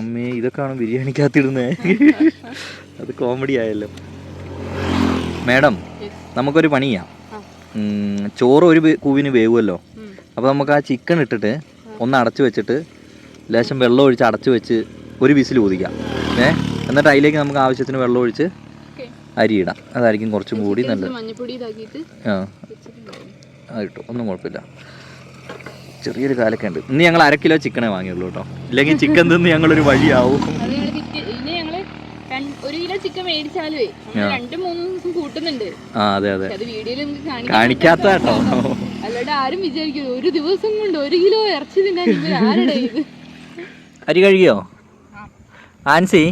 അമ്മേ ഇതൊക്കെയാണ് ബിരിയാണിക്കകത്തിടുന്നേ (laughs) അത് കോമഡി ആയല്ലോ. മാഡം നമുക്കൊരു പണി ചെയ്യാം. ചോറ് ഒരു കൂവിന് വേവുമല്ലോ. അപ്പോൾ നമുക്ക് ആ ചിക്കൻ ഇട്ടിട്ട് ഒന്ന് അടച്ചു വെച്ചിട്ട് ലേശം വെള്ളം ഒഴിച്ച് അടച്ചു വെച്ച് ഒരു വിസിൽ ഊതിക്കാം. ഏ? എന്നിട്ട് അതിലേക്ക് നമുക്ക് ആവശ്യത്തിന് വെള്ളം ഒഴിച്ച്. അരി ഇടാം അതായിരിക്കും കുറച്ചും കൂടി നല്ലത്. ആ. അത് കിട്ടും ഒന്നും കുഴപ്പമില്ല. ചെറിയൊരു കാലൊക്കെ ഉണ്ട്. ഇന്ന് ഞങ്ങൾ അര കിലോ ചിക്കനേ വാങ്ങിയുള്ളൂ കേട്ടോ. ഇല്ലെങ്കിൽ ചിക്കൻ തിന്ന് ഞങ്ങളൊരു വഴിയാവും അത് ഞങ്ങൾ വിറ്റ് ഇനി ഞങ്ങൾ രണ്ട്- ഒരു കിലോ ചിക്കൻ മേടിച്ചാലുവേ നമ്മൾ രണ്ട് മൂന്ന് ദിവസം കൂട്ടുന്നുണ്ട്. ആ അതെ അതെ. അത് വീഡിയോയിൽ കാണിക്കാത്ത കേട്ടോ അല്ലാണ്ട് ആരും വിചാരിക്കും ഒരു ദിവസം കൊണ്ട് ഒരു കിലോ ഇറച്ചി തിന്നാൻ ഇവർ ആരുടെ ഇത്? അരി കഴുകിയോ? ആൻസി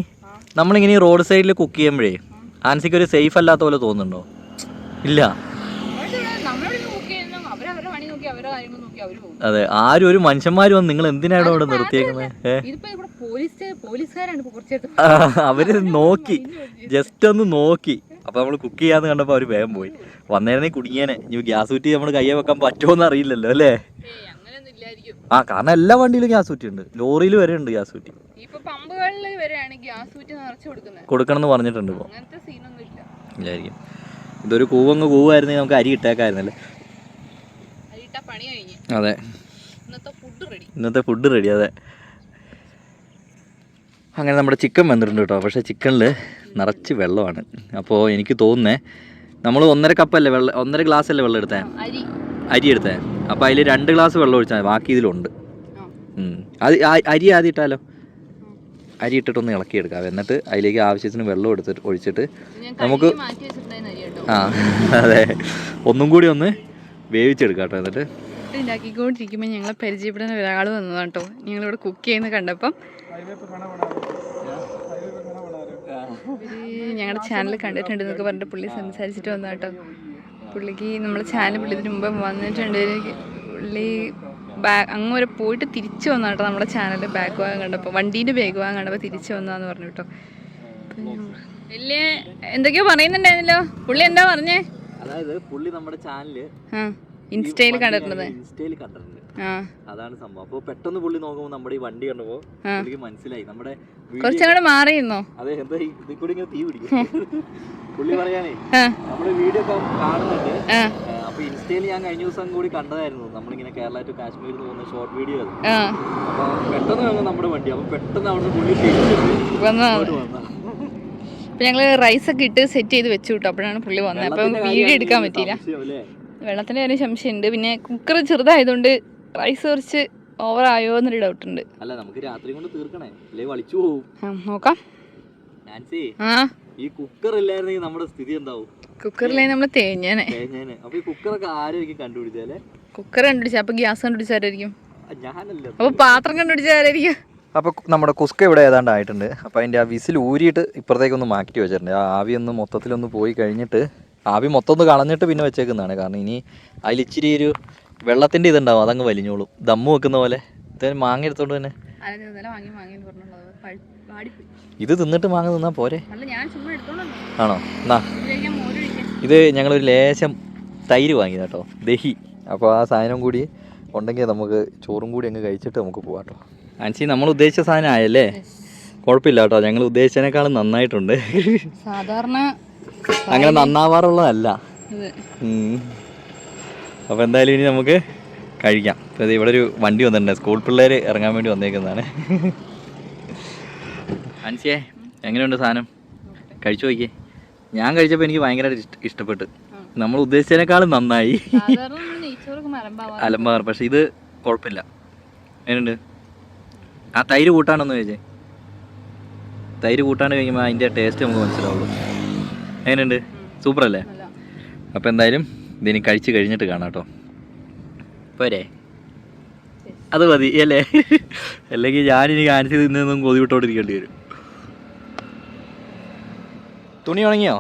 നമ്മളിങ്ങനെ ഈ റോഡ് സൈഡിൽ കുക്ക് ചെയ്യുമ്പോഴേ ആൻസിക്ക് ഒരു സേഫ് അല്ലാത്ത പോലെ തോന്നുന്നുണ്ടോ? ഇല്ല. നമ്മളിവിടെ കുക്ക് ചെയ്യുന്ന അവരവരുടെ പണി നോക്കി അവരുടെ നോക്കി അവർ പോകും. അതെ ആരും ഒരു മനുഷ്യന്മാരും വന്ന് നിങ്ങൾ എന്തിനാണ് അവിടെ നിർത്തിയേക്കുന്നത് അവർ നോക്കി. ജസ്റ്റ് ഒന്ന് നോക്കി. അപ്പൊ നമ്മൾ കുക്ക് ചെയ്യാന്ന് കണ്ടപ്പോ അവർ വേഗം പോയി. വന്നേരനെ കുടുങ്ങിയേനെ. ഇനി ഗ്യാസ് കുറ്റി നമ്മൾ കയ്യെ വെക്കാൻ പറ്റുമോന്ന് അറിയില്ലല്ലോ അല്ലേ? ആ കാരണം എല്ലാ വണ്ടിയിലും ഗ്യാസ് കുറ്റി ഉണ്ട് ലോറിയിൽ വരെ ഉണ്ട് ഗ്യാസ് കുറ്റി ഇപ്പൊ പമ്പുകളിൽ വരെയാണ് ഗ്യാസ് ഊറ്റി നിറച്ച് കൊടുക്കുന്നത്. കൊടുക്കണം എന്ന് പറഞ്ഞിട്ടുണ്ട് ഇപ്പൊ. ഇല്ലായിരിക്കും. ഇതൊരു കൂവങ്ങ് കൂവായിരുന്നെങ്കിൽ നമുക്ക് അരി ഇട്ടേക്കായിരുന്നല്ലേ? അതെ. ഇന്നത്തെ ഫുഡ് റെഡി അതെ. അങ്ങനെ നമ്മുടെ ചിക്കൻ വന്നിട്ടുണ്ട് കേട്ടോ. പക്ഷേ ചിക്കനിൽ നിറച്ച് വെള്ളമാണ്. അപ്പോൾ എനിക്ക് തോന്നുന്നേ നമ്മൾ ഒന്നര കപ്പല്ലേ വെള്ളം ഒന്നര ഗ്ലാസ് അല്ലേ വെള്ളം എടുത്തേ? അരി. എടുത്തേ. അപ്പോൾ അതിൽ രണ്ട് ഗ്ലാസ് വെള്ളം ഒഴിച്ചാൽ ബാക്കി ഇതിലുണ്ട്. അത് അരി ആദ്യം ഇട്ടാലോ? അരി ഇട്ടിട്ടൊന്ന് ഇളക്കിയെടുക്കാം എന്നിട്ട് അതിലേക്ക് ആവശ്യത്തിന് വെള്ളം എടുത്തിട്ട് ഒഴിച്ചിട്ട് നമുക്ക് ആ അതെ. ഒന്നും കൂടി ഒന്ന് വേവിച്ചെടുക്കാം കേട്ടോ എന്നിട്ട്. ഉണ്ടാക്കിക്കൊണ്ടിരിക്കുമ്പോൾ ഞങ്ങളെ പരിചയപ്പെടുന്ന ഒരാൾ വന്നതാണ് കേട്ടോ. ഞങ്ങളിവിടെ കുക്ക് ചെയ്യുന്ന കണ്ടപ്പം ഞങ്ങളുടെ ചാനൽ കണ്ടിട്ടുണ്ട് എന്നൊക്കെ പറഞ്ഞിട്ട് പുള്ളി സംസാരിച്ചിട്ട് വന്നു കേട്ടോ. പുള്ളിക്ക് നമ്മളെ ചാനൽ പുള്ളി ഇതിന് മുമ്പ് വന്നിട്ടുണ്ട്. പുള്ളി ബാഗ് അങ്ങ് വരെ പോയിട്ട് തിരിച്ചു വന്നു കേട്ടോ നമ്മുടെ ചാനൽ ബാഗ് വാങ്ങാൻ കണ്ടപ്പോൾ വണ്ടീന്റെ ബാഗ് വാങ്ങാൻ കണ്ടപ്പോൾ തിരിച്ചു വന്നാന്ന് പറഞ്ഞു കേട്ടോ. വലിയ എന്തൊക്കെയോ പറയുന്നുണ്ടായിരുന്നല്ലോ. പുള്ളി എന്താ പറഞ്ഞേ? അതായത് പുള്ളി നമ്മുടെ ചാനൽ ഇൻസ്റ്റയിൽ കണ്ടിട്ടുള്ളത്. ഇൻസ്റ്റയിൽ കണ്ടിട്ടുണ്ട്. അതാണ് സംഭവം. അപ്പൊ പെട്ടെന്ന് പുള്ളി നോക്കുമ്പോ നമ്മുടെ ഈ വണ്ടി കണ്ടപ്പോൾ ആ. പുള്ളിക്ക് മനസ്സിലായി. നമ്മുടെ കുറച്ചങ്ങോട്ട് മാറിയിരുന്നോ? അതെ എന്താ ഇതിൽ കൂടി ഇങ്ങനെ തീ പിടിക്കും. (laughs) പുള്ളി പറയാനേ നമ്മുടെ വീഡിയോ ഒക്കെ കാണുന്നുണ്ട്. അപ്പൊ ഇൻസ്റ്റയിൽ ഞാൻ കഴിഞ്ഞ ദിവസം കൂടി കണ്ടതായിരുന്നു. നമ്മളിങ്ങനെ കേരള ടു കാശ്മീർ പോകുന്ന ഷോർട്ട് വീഡിയോ അത്. അപ്പൊ പെട്ടെന്ന് വന്നു നമ്മുടെ വണ്ടി. അപ്പൊ പെട്ടെന്ന് അവിടെ പുള്ളി വന്നതാ. അപ്പൊ ഞങ്ങൾ റൈസ് ഒക്കെ ഇട്ട് സെറ്റ് ചെയ്ത് വെച്ചു കിട്ടും അപ്പോഴാണ് പുള്ളി വന്നത്. അപ്പൊ വീഡിയോ എടുക്കാൻ പറ്റിയില്ല? വെള്ളത്തിന്റെ കാര്യം സംശയമുണ്ട്. പിന്നെ കുക്കർ ചെറുതായതുകൊണ്ട് റൈസ് കുറച്ച് ഓവർ ആയോ എന്നൊരു ഡൗട്ട് ഉണ്ട്. അല്ല നമുക്ക് രാത്രി കൊണ്ട് തീർക്കണേ. അല്ലേ വളിച്ചു പോവും. നോക്കാം. നാൻസി ആ. ഈ കുക്കർ ഇല്ലായിരുന്നെങ്കിൽ നമ്മുടെ സ്ഥിതി എന്താവും? കുക്കറിലേ നമ്മൾ തേഞ്ഞാനെ. തേഞ്ഞേനെ. അപ്പൊ ഈ കുക്കറൊക്കെ ആരായിരിക്കും കണ്ടുപിടിച്ചാലേ കുക്കർ കണ്ടുപിടിച്ചാ. അപ്പൊ ഗ്യാസ് കണ്ടുപിടിച്ചാരായിരിക്കും ഞാനല്ല അപ്പൊ പാത്രം കണ്ടുപിടിച്ചാരായിരിക്കും അപ്പോൾ നമ്മുടെ കുസ്ക ഇവിടെ ഏതാണ്ട് ആയിട്ടുണ്ട്. അപ്പോൾ അതിന്റെ ആ വിസിൽ ഊരിയിട്ട് ഇപ്പുറത്തേക്കൊന്ന് മാറ്റി വെച്ചിട്ടുണ്ട്. ആ ആവി ഒന്ന് മൊത്തത്തിലൊന്ന് പോയി കഴിഞ്ഞിട്ട് ആവി മൊത്തം ഒന്ന് കളഞ്ഞിട്ട് പിന്നെ വെച്ചേക്കുന്നതാണ്. കാരണം ഇനി അതിലിച്ചിരി ഒരു വെള്ളത്തിന്റെ ഇതുണ്ടാവും അതങ്ങ് വലിഞ്ഞോളും. ദമ്മ് വെക്കുന്ന പോലെ. ഇത് മാങ്ങ എടുത്തോണ്ട് തന്നെ ഇത് തിന്നിട്ട് മാങ്ങ തിന്നാ പോരെ? ആണോ? എന്നാ ഇത് ഞങ്ങളൊരു ലേശം തൈര് വാങ്ങി കേട്ടോ ദഹി. അപ്പോൾ ആ സാധനം കൂടി ഉണ്ടെങ്കിൽ നമുക്ക് ചോറും കൂടി അങ്ങ് കഴിച്ചിട്ട് നമുക്ക് പോവാം കേട്ടോ ആൻസി നമ്മൾ ഉദ്ദേശിച്ച സാധനം ആയല്ലേ? കുഴപ്പമില്ല കേട്ടോ ഞങ്ങൾ ഉദ്ദേശിച്ചതിനേക്കാളും നന്നായിട്ടുണ്ട്. സാധാരണ അങ്ങനെ നന്നാവാറുള്ളതല്ല. അപ്പോൾ എന്തായാലും ഇനി നമുക്ക് കഴിക്കാം. അപ്പോൾ ഇവിടെ ഒരു വണ്ടി വന്നിട്ടുണ്ട്. സ്കൂൾ പിള്ളേർ ഇറങ്ങാൻ വേണ്ടി വന്നേക്കുന്നതാണ്. അൻസിയെ എങ്ങനെയുണ്ട് സാധനം? കഴിച്ചു നോക്കിയേ. ഞാൻ കഴിച്ചപ്പോൾ എനിക്ക് ഭയങ്കരമായിട്ട് ഇഷ്ട ഇഷ്ടപ്പെട്ടു. നമ്മൾ ഉദ്ദേശിച്ചതിനേക്കാളും നന്നായി. അലമ്പാറ് പക്ഷെ ഇത് കുഴപ്പമില്ല. എങ്ങനെയുണ്ട്? ആ തൈര് കൂട്ടാണെന്ന് ചോദിച്ചേ തൈര് കൂട്ടാണ്ട് കഴിക്കുമ്പോൾ അതിന്റെ ടേസ്റ്റ് നമുക്ക് മനസ്സിലാവുള്ളൂ. എങ്ങനെയുണ്ട്? സൂപ്പർ അല്ലേ അപ്പോൾ എന്തായാലും ഇതിനി കഴിച്ച് കഴിഞ്ഞിട്ട് കാണാം കേട്ടോ പോരെ. അത് മതി അല്ലേ? അല്ലെങ്കിൽ ഞാനിനി കാണിച്ച് തിന്നൊന്നും കൊതി വിട്ടോണ്ടിരിക്കേണ്ടി വരും. തുണി ഉണങ്ങിയോ?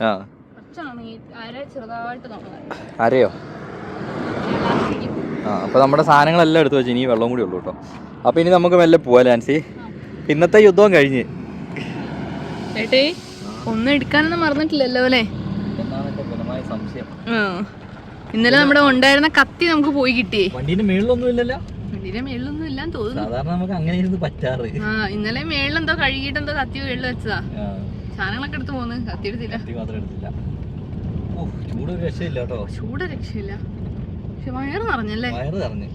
ആ. അരയോ? ആ അപ്പോൾ നമ്മുടെ സാധനങ്ങളെല്ലാം എടുത്തു വെച്ച് ഇനി വെള്ളം കൂടി ഉള്ളൂ കേട്ടോ. അപ്പോൾ ഇനി നമുക്ക് മെല്ലെ പോവാ ലാൻസി. ഇന്നത്തെ യുദ്ധവും കഴിഞ്ഞ്. ഒന്നും എടുക്കാനൊന്നും മറന്നിട്ടില്ലല്ലോ അല്ലേ എന്നാണ് എന്റെ ബലമായ സംശയം ആ. ഇന്നലെ നമ്മുടെ ഉണ്ടായിരുന്ന കത്തി നമുക്ക് പോയി കിട്ടി. വണ്ടിന്റെ മേളിലൊന്നും ഇല്ലല്ലോ? ഇതിന്റെ മേളിലൊന്നും ഇല്ലാന്ന് തോന്നുന്നു. സാധാരണ നമുക്ക് അങ്ങനെ ഇരുന്ന് പറ്റാറ്. ആ ഇന്നലെ മേളിലെന്തോ കഴുകിയിട്ട് എന്തോ കത്തി മേളിൽ വെച്ചതാ. സാധനങ്ങളൊക്കെ എടുത്ത് പോന്ന് കത്തി എടുത്തില്ല. ചൂട് രക്ഷയില്ല കേട്ടോ. ചൂട് രക്ഷയില്ല. പക്ഷെ വയറ് നിറഞ്ഞല്ലേ? വയറ് നിറഞ്ഞു.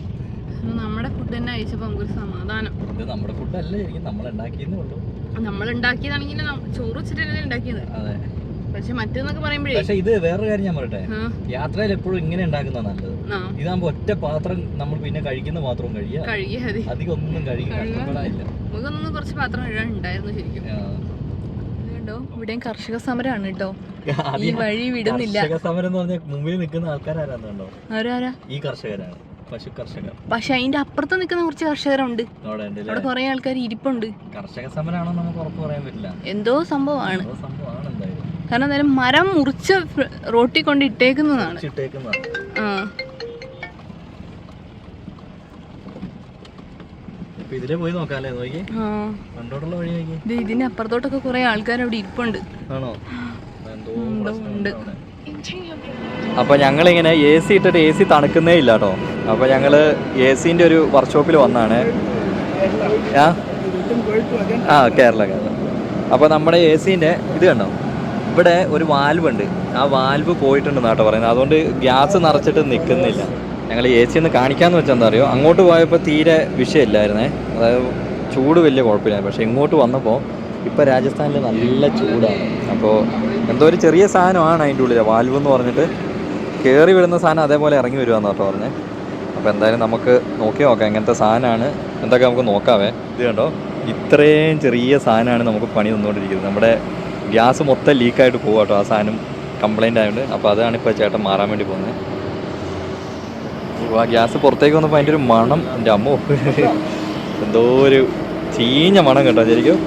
നമ്മുടെ ഫുഡ് തന്നെ അയച്ചപ്പോ നമുക്കൊരു സമാധാനം. ഇത് നമ്മുടെ ഫുഡ് അല്ലേ നമ്മൾ ഉണ്ടാക്കിയെന്നേ ഉള്ളൂ. നമ്മൾ ഉണ്ടാക്കിയതാണെങ്കിൽ ചോറ് വെച്ചിട്ടല്ലേ ഉണ്ടാക്കിയത്. അതെ. പക്ഷെ മറ്റേന്നൊക്കെ പറയുമ്പോഴേ പക്ഷെ ഇത് വേറൊരു കാര്യം ഞാൻ പറയട്ടെ. യാത്രയിൽ എപ്പോഴും ഇങ്ങനെ ഉണ്ടാക്കുന്ന നല്ലത്. ഇതാകുമ്പോ ഒറ്റ പാത്രം നമ്മൾ പിന്നെ കഴിക്കുന്ന പാത്രം കഴിയാ. അധികം ഒന്നും കഴിക്കും നമുക്കൊന്നും കുറച്ച് പാത്രം ഉണ്ടായിരുന്നു ശരിക്കും. ഇവിടെയും കർഷക സമരമാണ് കേട്ടോ ഈ വഴി വിടുന്നില്ല. കർഷക സമരം എന്ന് പറഞ്ഞാൽ മുമ്പിൽ നിൽക്കുന്ന ആൾക്കാരാരാന്നുണ്ടോ? ആരാരാ? ഈ കർഷകരാണ്. പശു കർഷകർ. പക്ഷെ അതിന്റെ അപ്പുറത്ത് നിൽക്കുന്ന കുറച്ച് കർഷകരുണ്ട്. അവിടെ കൊറേ അവിടെ കുറെ ആൾക്കാർ ഇരിപ്പുണ്ട്. കർഷക സമരമാണോ നമുക്ക് ഉറപ്പ് പറയാൻ പറ്റില്ല. എന്തോ സംഭവമാണ്. സംഭവമാണ് എന്തായാലും. കാരണം എന്തായാലും മരം മുറിച്ച് റോട്ടി റോട്ടിൽ കൊണ്ട് ഇട്ടേക്കുന്നതാണ്. ഇതിനപ്പുറത്തോട്ടൊക്കെ ഇതിലെ പോയി നോക്കാല്ലേ നോക്കി? ആ. പണ്ടോട്ടുള്ള വഴി നോക്കി. ഇത് ഇതിന്റെ അപ്പുറത്തോട്ടൊക്കെ കുറെ ആൾക്കാർ അവിടെ ഇരിപ്പുണ്ട്. ആണോ? എന്തോ ഉണ്ട്. അപ്പോൾ ഞങ്ങളിങ്ങനെ എ സി ഇട്ടിട്ട് എ സി തണുക്കുന്നേ ഇല്ല കേട്ടോ. അപ്പോൾ ഞങ്ങൾ എ സിന്റെ ഒരു വർക്ക്ഷോപ്പിൽ വന്നാണ്. ആ? കേരള കേരള. അപ്പോൾ നമ്മുടെ എ സിന്റെ ഇത് കണ്ടോ? ഇവിടെ ഒരു വാൽവ് ഉണ്ട് ആ വാൽവ് പോയിട്ടുണ്ട് നാട്ടോ പറയുന്നത്. അതുകൊണ്ട് ഗ്യാസ് നിറച്ചിട്ട് നിൽക്കുന്നില്ല ഞങ്ങൾ എ സി ഒന്ന് കാണിക്കാമെന്ന് വെച്ചാൽ എന്താ അറിയോ അങ്ങോട്ട് പോയപ്പോൾ തീരെ വിഷയമില്ലായിരുന്നേ. അതായത് ചൂട് വലിയ കുഴപ്പമില്ല പക്ഷേ ഇങ്ങോട്ട് വന്നപ്പോൾ ഇപ്പോൾ രാജസ്ഥാനിൽ നല്ല ചൂടാണ്. അപ്പോൾ എന്തോ ഒരു ചെറിയ സാധനമാണ് അതിന്റെ ഉള്ളിൽ വാൽവ് എന്ന് പറഞ്ഞിട്ട് കയറി വിടുന്ന സാധനം അതേപോലെ ഇറങ്ങി വരുവാന്ന് കേട്ടോ പറഞ്ഞേ. അപ്പോൾ എന്തായാലും നമുക്ക് നോക്കി നോക്കാം എങ്ങനത്തെ സാധനമാണ്. എന്തൊക്കെ നമുക്ക് നോക്കാവേ. ഇത് കണ്ടോ? ഇത്രയും ചെറിയ സാധനമാണ് നമുക്ക് പണി തന്നുകൊണ്ടിരിക്കുന്നത്. നമ്മുടെ ഗ്യാസ് മൊത്തം ലീക്കായിട്ട് പോകും കേട്ടോ ആ സാധനം കംപ്ലൈന്റ് ആയതുകൊണ്ട് അപ്പോൾ അതാണ് ഇപ്പോൾ ചേട്ടൻ മാറാൻ വേണ്ടി പോകുന്നത്. ആ ഗ്യാസ് പുറത്തേക്ക് വന്നപ്പോൾ അതിന്റെ ഒരു മണം എന്റെ അമ്മോ. (laughs) എന്തോ ഒരു ചീഞ്ഞ മണം കേട്ടോ ശരിക്കും.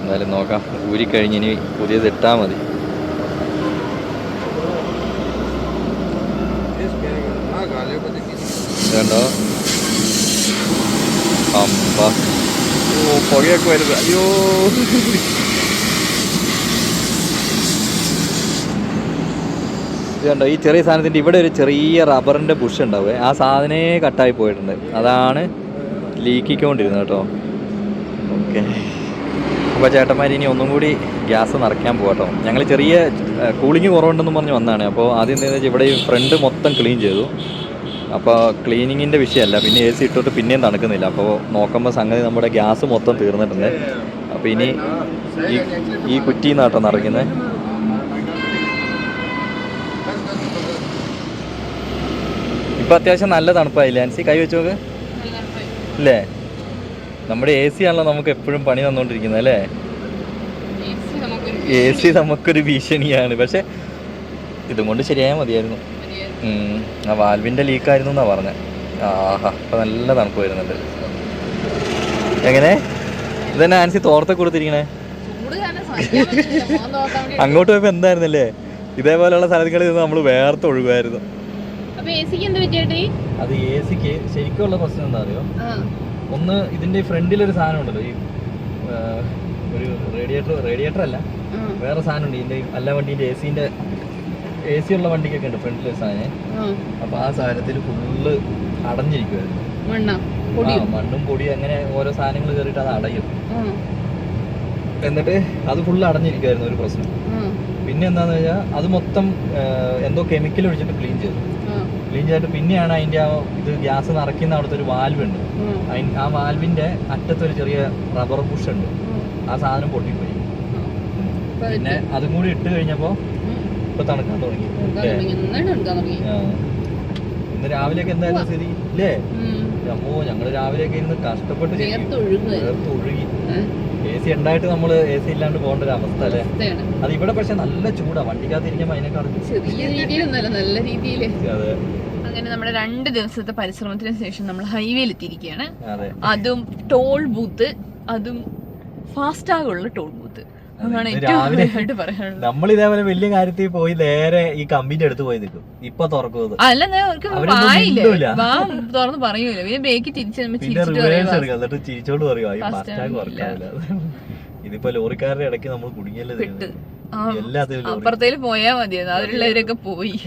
എന്തായാലും നോക്കാം. ഊരിക്കഴിഞ്ഞ് ഇനി പുതിയത് ഇട്ടാൽ മതി. ഇതുണ്ടോ? അമ്പ. പുകയൊക്കെ വരുന്നത് അയ്യോ ഇത് കണ്ടോ ഈ ചെറിയ സാധനത്തിന്റെ ഇവിടെ ഒരു ചെറിയ റബ്ബറിന്റെ ബുഷ് ഉണ്ടാവേ. ആ സാധനേ കട്ടായി പോയിട്ടുണ്ട്. അതാണ് ലീക്കിക്കൊണ്ടിരുന്നത് കേട്ടോ. ഓക്കെ. അപ്പോൾ ചേട്ടന്മാർ ഇനി ഒന്നും കൂടി ഗ്യാസ് നിറയ്ക്കാൻ പോകട്ടോ ഞങ്ങൾ ചെറിയ കൂളിംഗ് കുറവുണ്ടെന്ന് പറഞ്ഞ് വന്നതാണ്. അപ്പോൾ ആദ്യം എന്താണെന്ന് വെച്ചാൽ ഇവിടെ ഈ ഫ്രണ്ട് മൊത്തം ക്ലീൻ ചെയ്തു. അപ്പോൾ ക്ലീനിങ്ങിന്റെ വിഷയമല്ല പിന്നെ എ സി ഇട്ടിട്ട് പിന്നെയും തണുക്കുന്നില്ല. അപ്പോൾ നോക്കുമ്പോൾ സംഗതി നമ്മുടെ ഗ്യാസ് മൊത്തം തീർന്നിട്ടുണ്ട്. അപ്പോൾ ഇനി ഈ ഈ കുറ്റിയിൽ നിന്നാട്ടോ നിറയ്ക്കുന്നത് ഇപ്പം അത്യാവശ്യം നല്ല തണുപ്പായില്ലേ ആൻസി കൈ വെച്ച് നോക്ക്. അല്ലേ നമ്മുടെ എ സി ആണല്ലോ നമുക്ക് എപ്പോഴും പണി തന്നുകൊണ്ടിരിക്കുന്നത് അല്ലേ? എ സി നമുക്കൊരു ഭീഷണിയാണ്. പക്ഷെ ഇതും കൊണ്ട് ശരിയായാൽ മതിയായിരുന്നു. ആ വാൽവിന്റെ ലീക്കായിരുന്നു എന്നാ പറഞ്ഞത് ആഹാ അപ്പം നല്ല തണുപ്പ് വരുന്നുണ്ട്. എങ്ങനെ? ഇതന്നെ ആൻസി തോർത്ത കൊടുത്തിരിക്കണേ? അങ്ങോട്ട് പോയപ്പോൾ എന്തായിരുന്നല്ലേ? ഇതേപോലെയുള്ള സ്ഥലങ്ങളിൽ നിന്ന് നമ്മൾ വേർത്ത് ഒഴുകുമായിരുന്നു. അത് എ സിക്ക് ശരിക്കുള്ള പ്രശ്നം എന്താ അറിയോ ഒന്ന് ഇതിന്റെ ഫ്രണ്ടിൽ ഒരു സാധനം ഉണ്ടല്ലോ ഈ ഒരു റേഡിയേറ്റർ റേഡിയേറ്റർ അല്ല. വേറെ സാധനം ഉണ്ട് ഇതിന്റെ അല്ല വണ്ടിന്റെ എ സിന്റെ എ സി ഉള്ള വണ്ടിക്കൊക്കെ ഉണ്ട് ഫ്രണ്ടിൽ ഒരു സാധനം. അപ്പൊ ആ സാധനത്തിൽ ഫുള്ള് അടഞ്ഞിരിക്കുമായിരുന്നു മണ്ണ? പൊടി? അങ്ങനെ ഓരോ സാധനങ്ങൾ കയറിയിട്ട് അത് അടയും. എന്നിട്ട് അത് ഫുള്ള് അടഞ്ഞിരിക്കുമായിരുന്നു ഒരു പ്രശ്നം. പിന്നെ എന്താന്ന് വെച്ചാൽ അത് മൊത്തം എന്തോ കെമിക്കൽ ഒഴിച്ചിട്ട് ക്ലീൻ ചെയ്തു. ക്ലീൻ ചെയ്തിട്ട് പിന്നെയാണ് അതിന്റെ ആ ഇത് ഗ്യാസ് നിറയ്ക്കുന്ന അവിടുത്തെ ഒരു വാൽവ് ഉണ്ട്. ആ. വാൽവിന്റെ അറ്റത്തൊരു ചെറിയ റബ്ബർ പുഷ് ഉണ്ട്. ആ. സാധനം പൊട്ടിപ്പോയി. പിന്നെ അതും കൂടി ഇട്ട് കഴിഞ്ഞപ്പോ ഇപ്പൊ തണുക്കാൻ തുടങ്ങി. ഇന്ന് രാവിലെയൊക്കെ എന്തായിരുന്നു ശരി? ഇല്ലേ? അമ്മോ ഞങ്ങൾ രാവിലെയൊക്കെ ഇരുന്ന് കഷ്ടപ്പെട്ട് ഒഴുകി. എ സി ഉണ്ടായിട്ട് നമ്മൾ എ സി ഇല്ലാണ്ട് പോകേണ്ട ഒരു അവസ്ഥ അല്ലേ? അത് ഇവിടെ പക്ഷെ നല്ല ചൂടാ. വണ്ടിക്കകത്ത് ഇരിക്കുമ്പോ അതിനേക്കാളും ചെറിയ രീതിയിലൊന്നല്ല നല്ല രീതിയിൽ. അതെ. അങ്ങനെ നമ്മുടെ രണ്ട് ദിവസത്തെ പരിശ്രമത്തിന് ശേഷം നമ്മൾ ഹൈവേയിൽ എത്തിയിരിക്കുകയാണ് അതെ. അതും ടോൾ ബൂത്ത് അതും ഫാസ്റ്റാഗുള്ള ടോൾ ബൂത്ത്. രാവിലെ- നമ്മൾ ഇതേപോലെ വലിയ കാര്യത്തിൽ പോയി നേരെ ഈ കമ്പിന്റെ അടുത്ത് പോയി നിൽക്കും. ഇപ്പൊ തുറക്കുന്നത്. തുറന്ന് പറയൂല? പിന്നെ ബേക്ക് തിരിച്ച് എന്നിട്ട് ചിരിച്ചോണ്ട് പറയുക ഈ ആകില്ല. വർക്കാവില്ല. ഇതിപ്പോ ലോറിക്കാരുടെ ഇടയ്ക്ക് നമ്മൾ കുടുങ്ങിയല്ലേ. എല്ലാത്തിലും അപ്പുറത്തേൽ പോയാ മതിയായിരുന്നു. അതിലുള്ളവരൊക്കെ പോയി.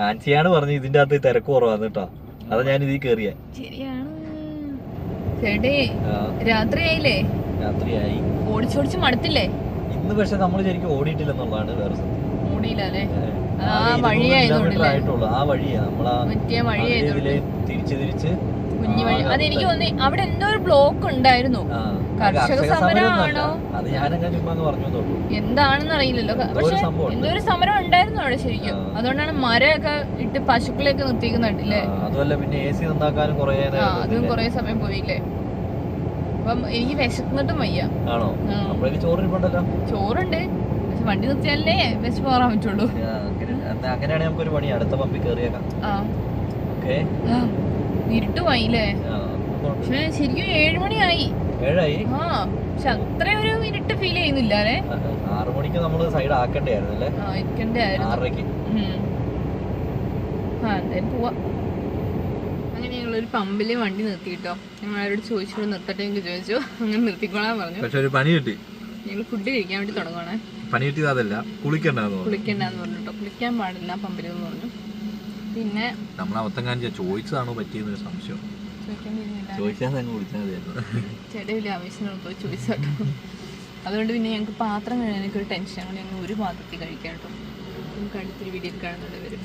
ആൻസിയാണ് പറഞ്ഞു ഇതിന്റെ അകത്ത് തിരക്ക് കുറവാന്ന് കേട്ടോ. അതാ ഞാൻ ഇതിൽ കേറിയ. ശരിയാണ്. രാത്രിയായില്ലേ? രാത്രിയായി. ഓടിച്ചോടിച്ച് മടുത്തില്ലേ? ഇന്ന് പക്ഷെ നമ്മൾ ശരിക്കും ഓടിയിട്ടില്ലെന്നുള്ളതാണ് വേറെ സത്യം. ഓടിയില്ല അല്ലേ? ആ ആകെ 200 വഴിയായതുകൊണ്ടല്ലേ? ആയിട്ടുള്ളൂ. ആ വഴിയാ. നമ്മളാ മറ്റേ വഴിയായതുകൊണ്ട്. തിരിച്ച് തിരിച്ച് കുഞ്ഞു വഴി. അതെനിക്ക് തോന്നി അവിടെ എന്തോ ഒരു ബ്ലോക്ക് ഉണ്ടായിരുന്നു. കർഷക സമരമാണോ? അത് ഞാനങ്ങനെ ചുമ്മാ പറഞ്ഞു എന്താണെന്ന് അറിയില്ലല്ലോ. പക്ഷെ എന്തോ ഒരു സമരം ഉണ്ടായിരുന്നു അവിടെ ശരിക്കും. അതുകൊണ്ടാണ് മരമൊക്കെ ഇട്ട് പശുക്കളെയൊക്കെ നിർത്തിക്കുന്നുണ്ടല്ലേ അതുമല്ല പിന്നെ എ സി നന്നാക്കാനും അതും? കൊറേ സമയം പോയില്ലേ? അപ്പം എനിക്ക് വിശന്നിട്ടും വയ്യ. ആണോ. അപ്പോഴേക്ക് ചോറ് ഇരിപ്പുണ്ടല്ലോ? ചോറുണ്ട്. പക്ഷെ വണ്ടി നിർത്തിയാലേ വിശപ്പ് മാറാൻ പറ്റുള്ളൂ. അങ്ങനെയാണെങ്കിൽ നമുക്കൊരു പണി. അടുത്ത പമ്പിൽ കയറിയേക്കാം. ഓക്കെ. ഇരുട്ടുമായില്ലേ പക്ഷെ ശരിക്കും ഏഴ് മണിയായി. ഏഴായി? ആ പക്ഷെ അത്ര ഒരു ഇരുട്ട് ഫീൽ ചെയ്യുന്നില്ല അല്ലേ ആറ് മണിക്ക് നമ്മൾ സൈഡ് ആക്കണ്ടായിരുന്നു അല്ലേ ആ ഇരിക്കണ്ടേ ആയിരുന്നു. ആറരയ്ക്ക്. ഉം. ആ എന്തായാലും പോവാം. ഞങ്ങളൊരു പമ്പിൽ വണ്ടി നിർത്തിയിട്ടോ. ഞങ്ങൾ അവരോട് ചോദിച്ചോട് നിർത്തട്ടെ എനിക്ക് ചോദിച്ചു. അങ്ങനെ നിർത്തിക്കോളാൻ പറഞ്ഞു. പക്ഷെ ഒരു പണി കിട്ടി. ഞങ്ങൾ ഫുഡ് കഴിക്കാൻ വേണ്ടി തുടങ്ങണേ പണി കിട്ടിയത് അതല്ല കുളിക്കണ്ടെന്ന് പറഞ്ഞു. കുളിക്കണ്ടെന്ന് പറഞ്ഞു കേട്ടോ കുളിക്കാൻ പാടില്ല പമ്പിൽ എന്ന് പറഞ്ഞു. പിന്നെ നമ്മൾ അബദ്ധം കാണിച്ച ചോദിച്ചതാണോ പറ്റിയെന്ന് സംശയം. ചോദിച്ചാൽ വലിയ ആവശ്യത്തിന് പോയി ചോദിച്ചാട്ടോ അതുകൊണ്ട് പിന്നെ ഞങ്ങൾക്ക് പാത്രം കഴിയാനൊക്കെ ഒരു ടെൻഷൻ ഞങ്ങൾ ഒരു പാത്രത്തിൽ കഴിക്കാം കേട്ടോ നമുക്ക് അടുത്തൊരു വീഡിയോ കാണുന്നുണ്ട് വരും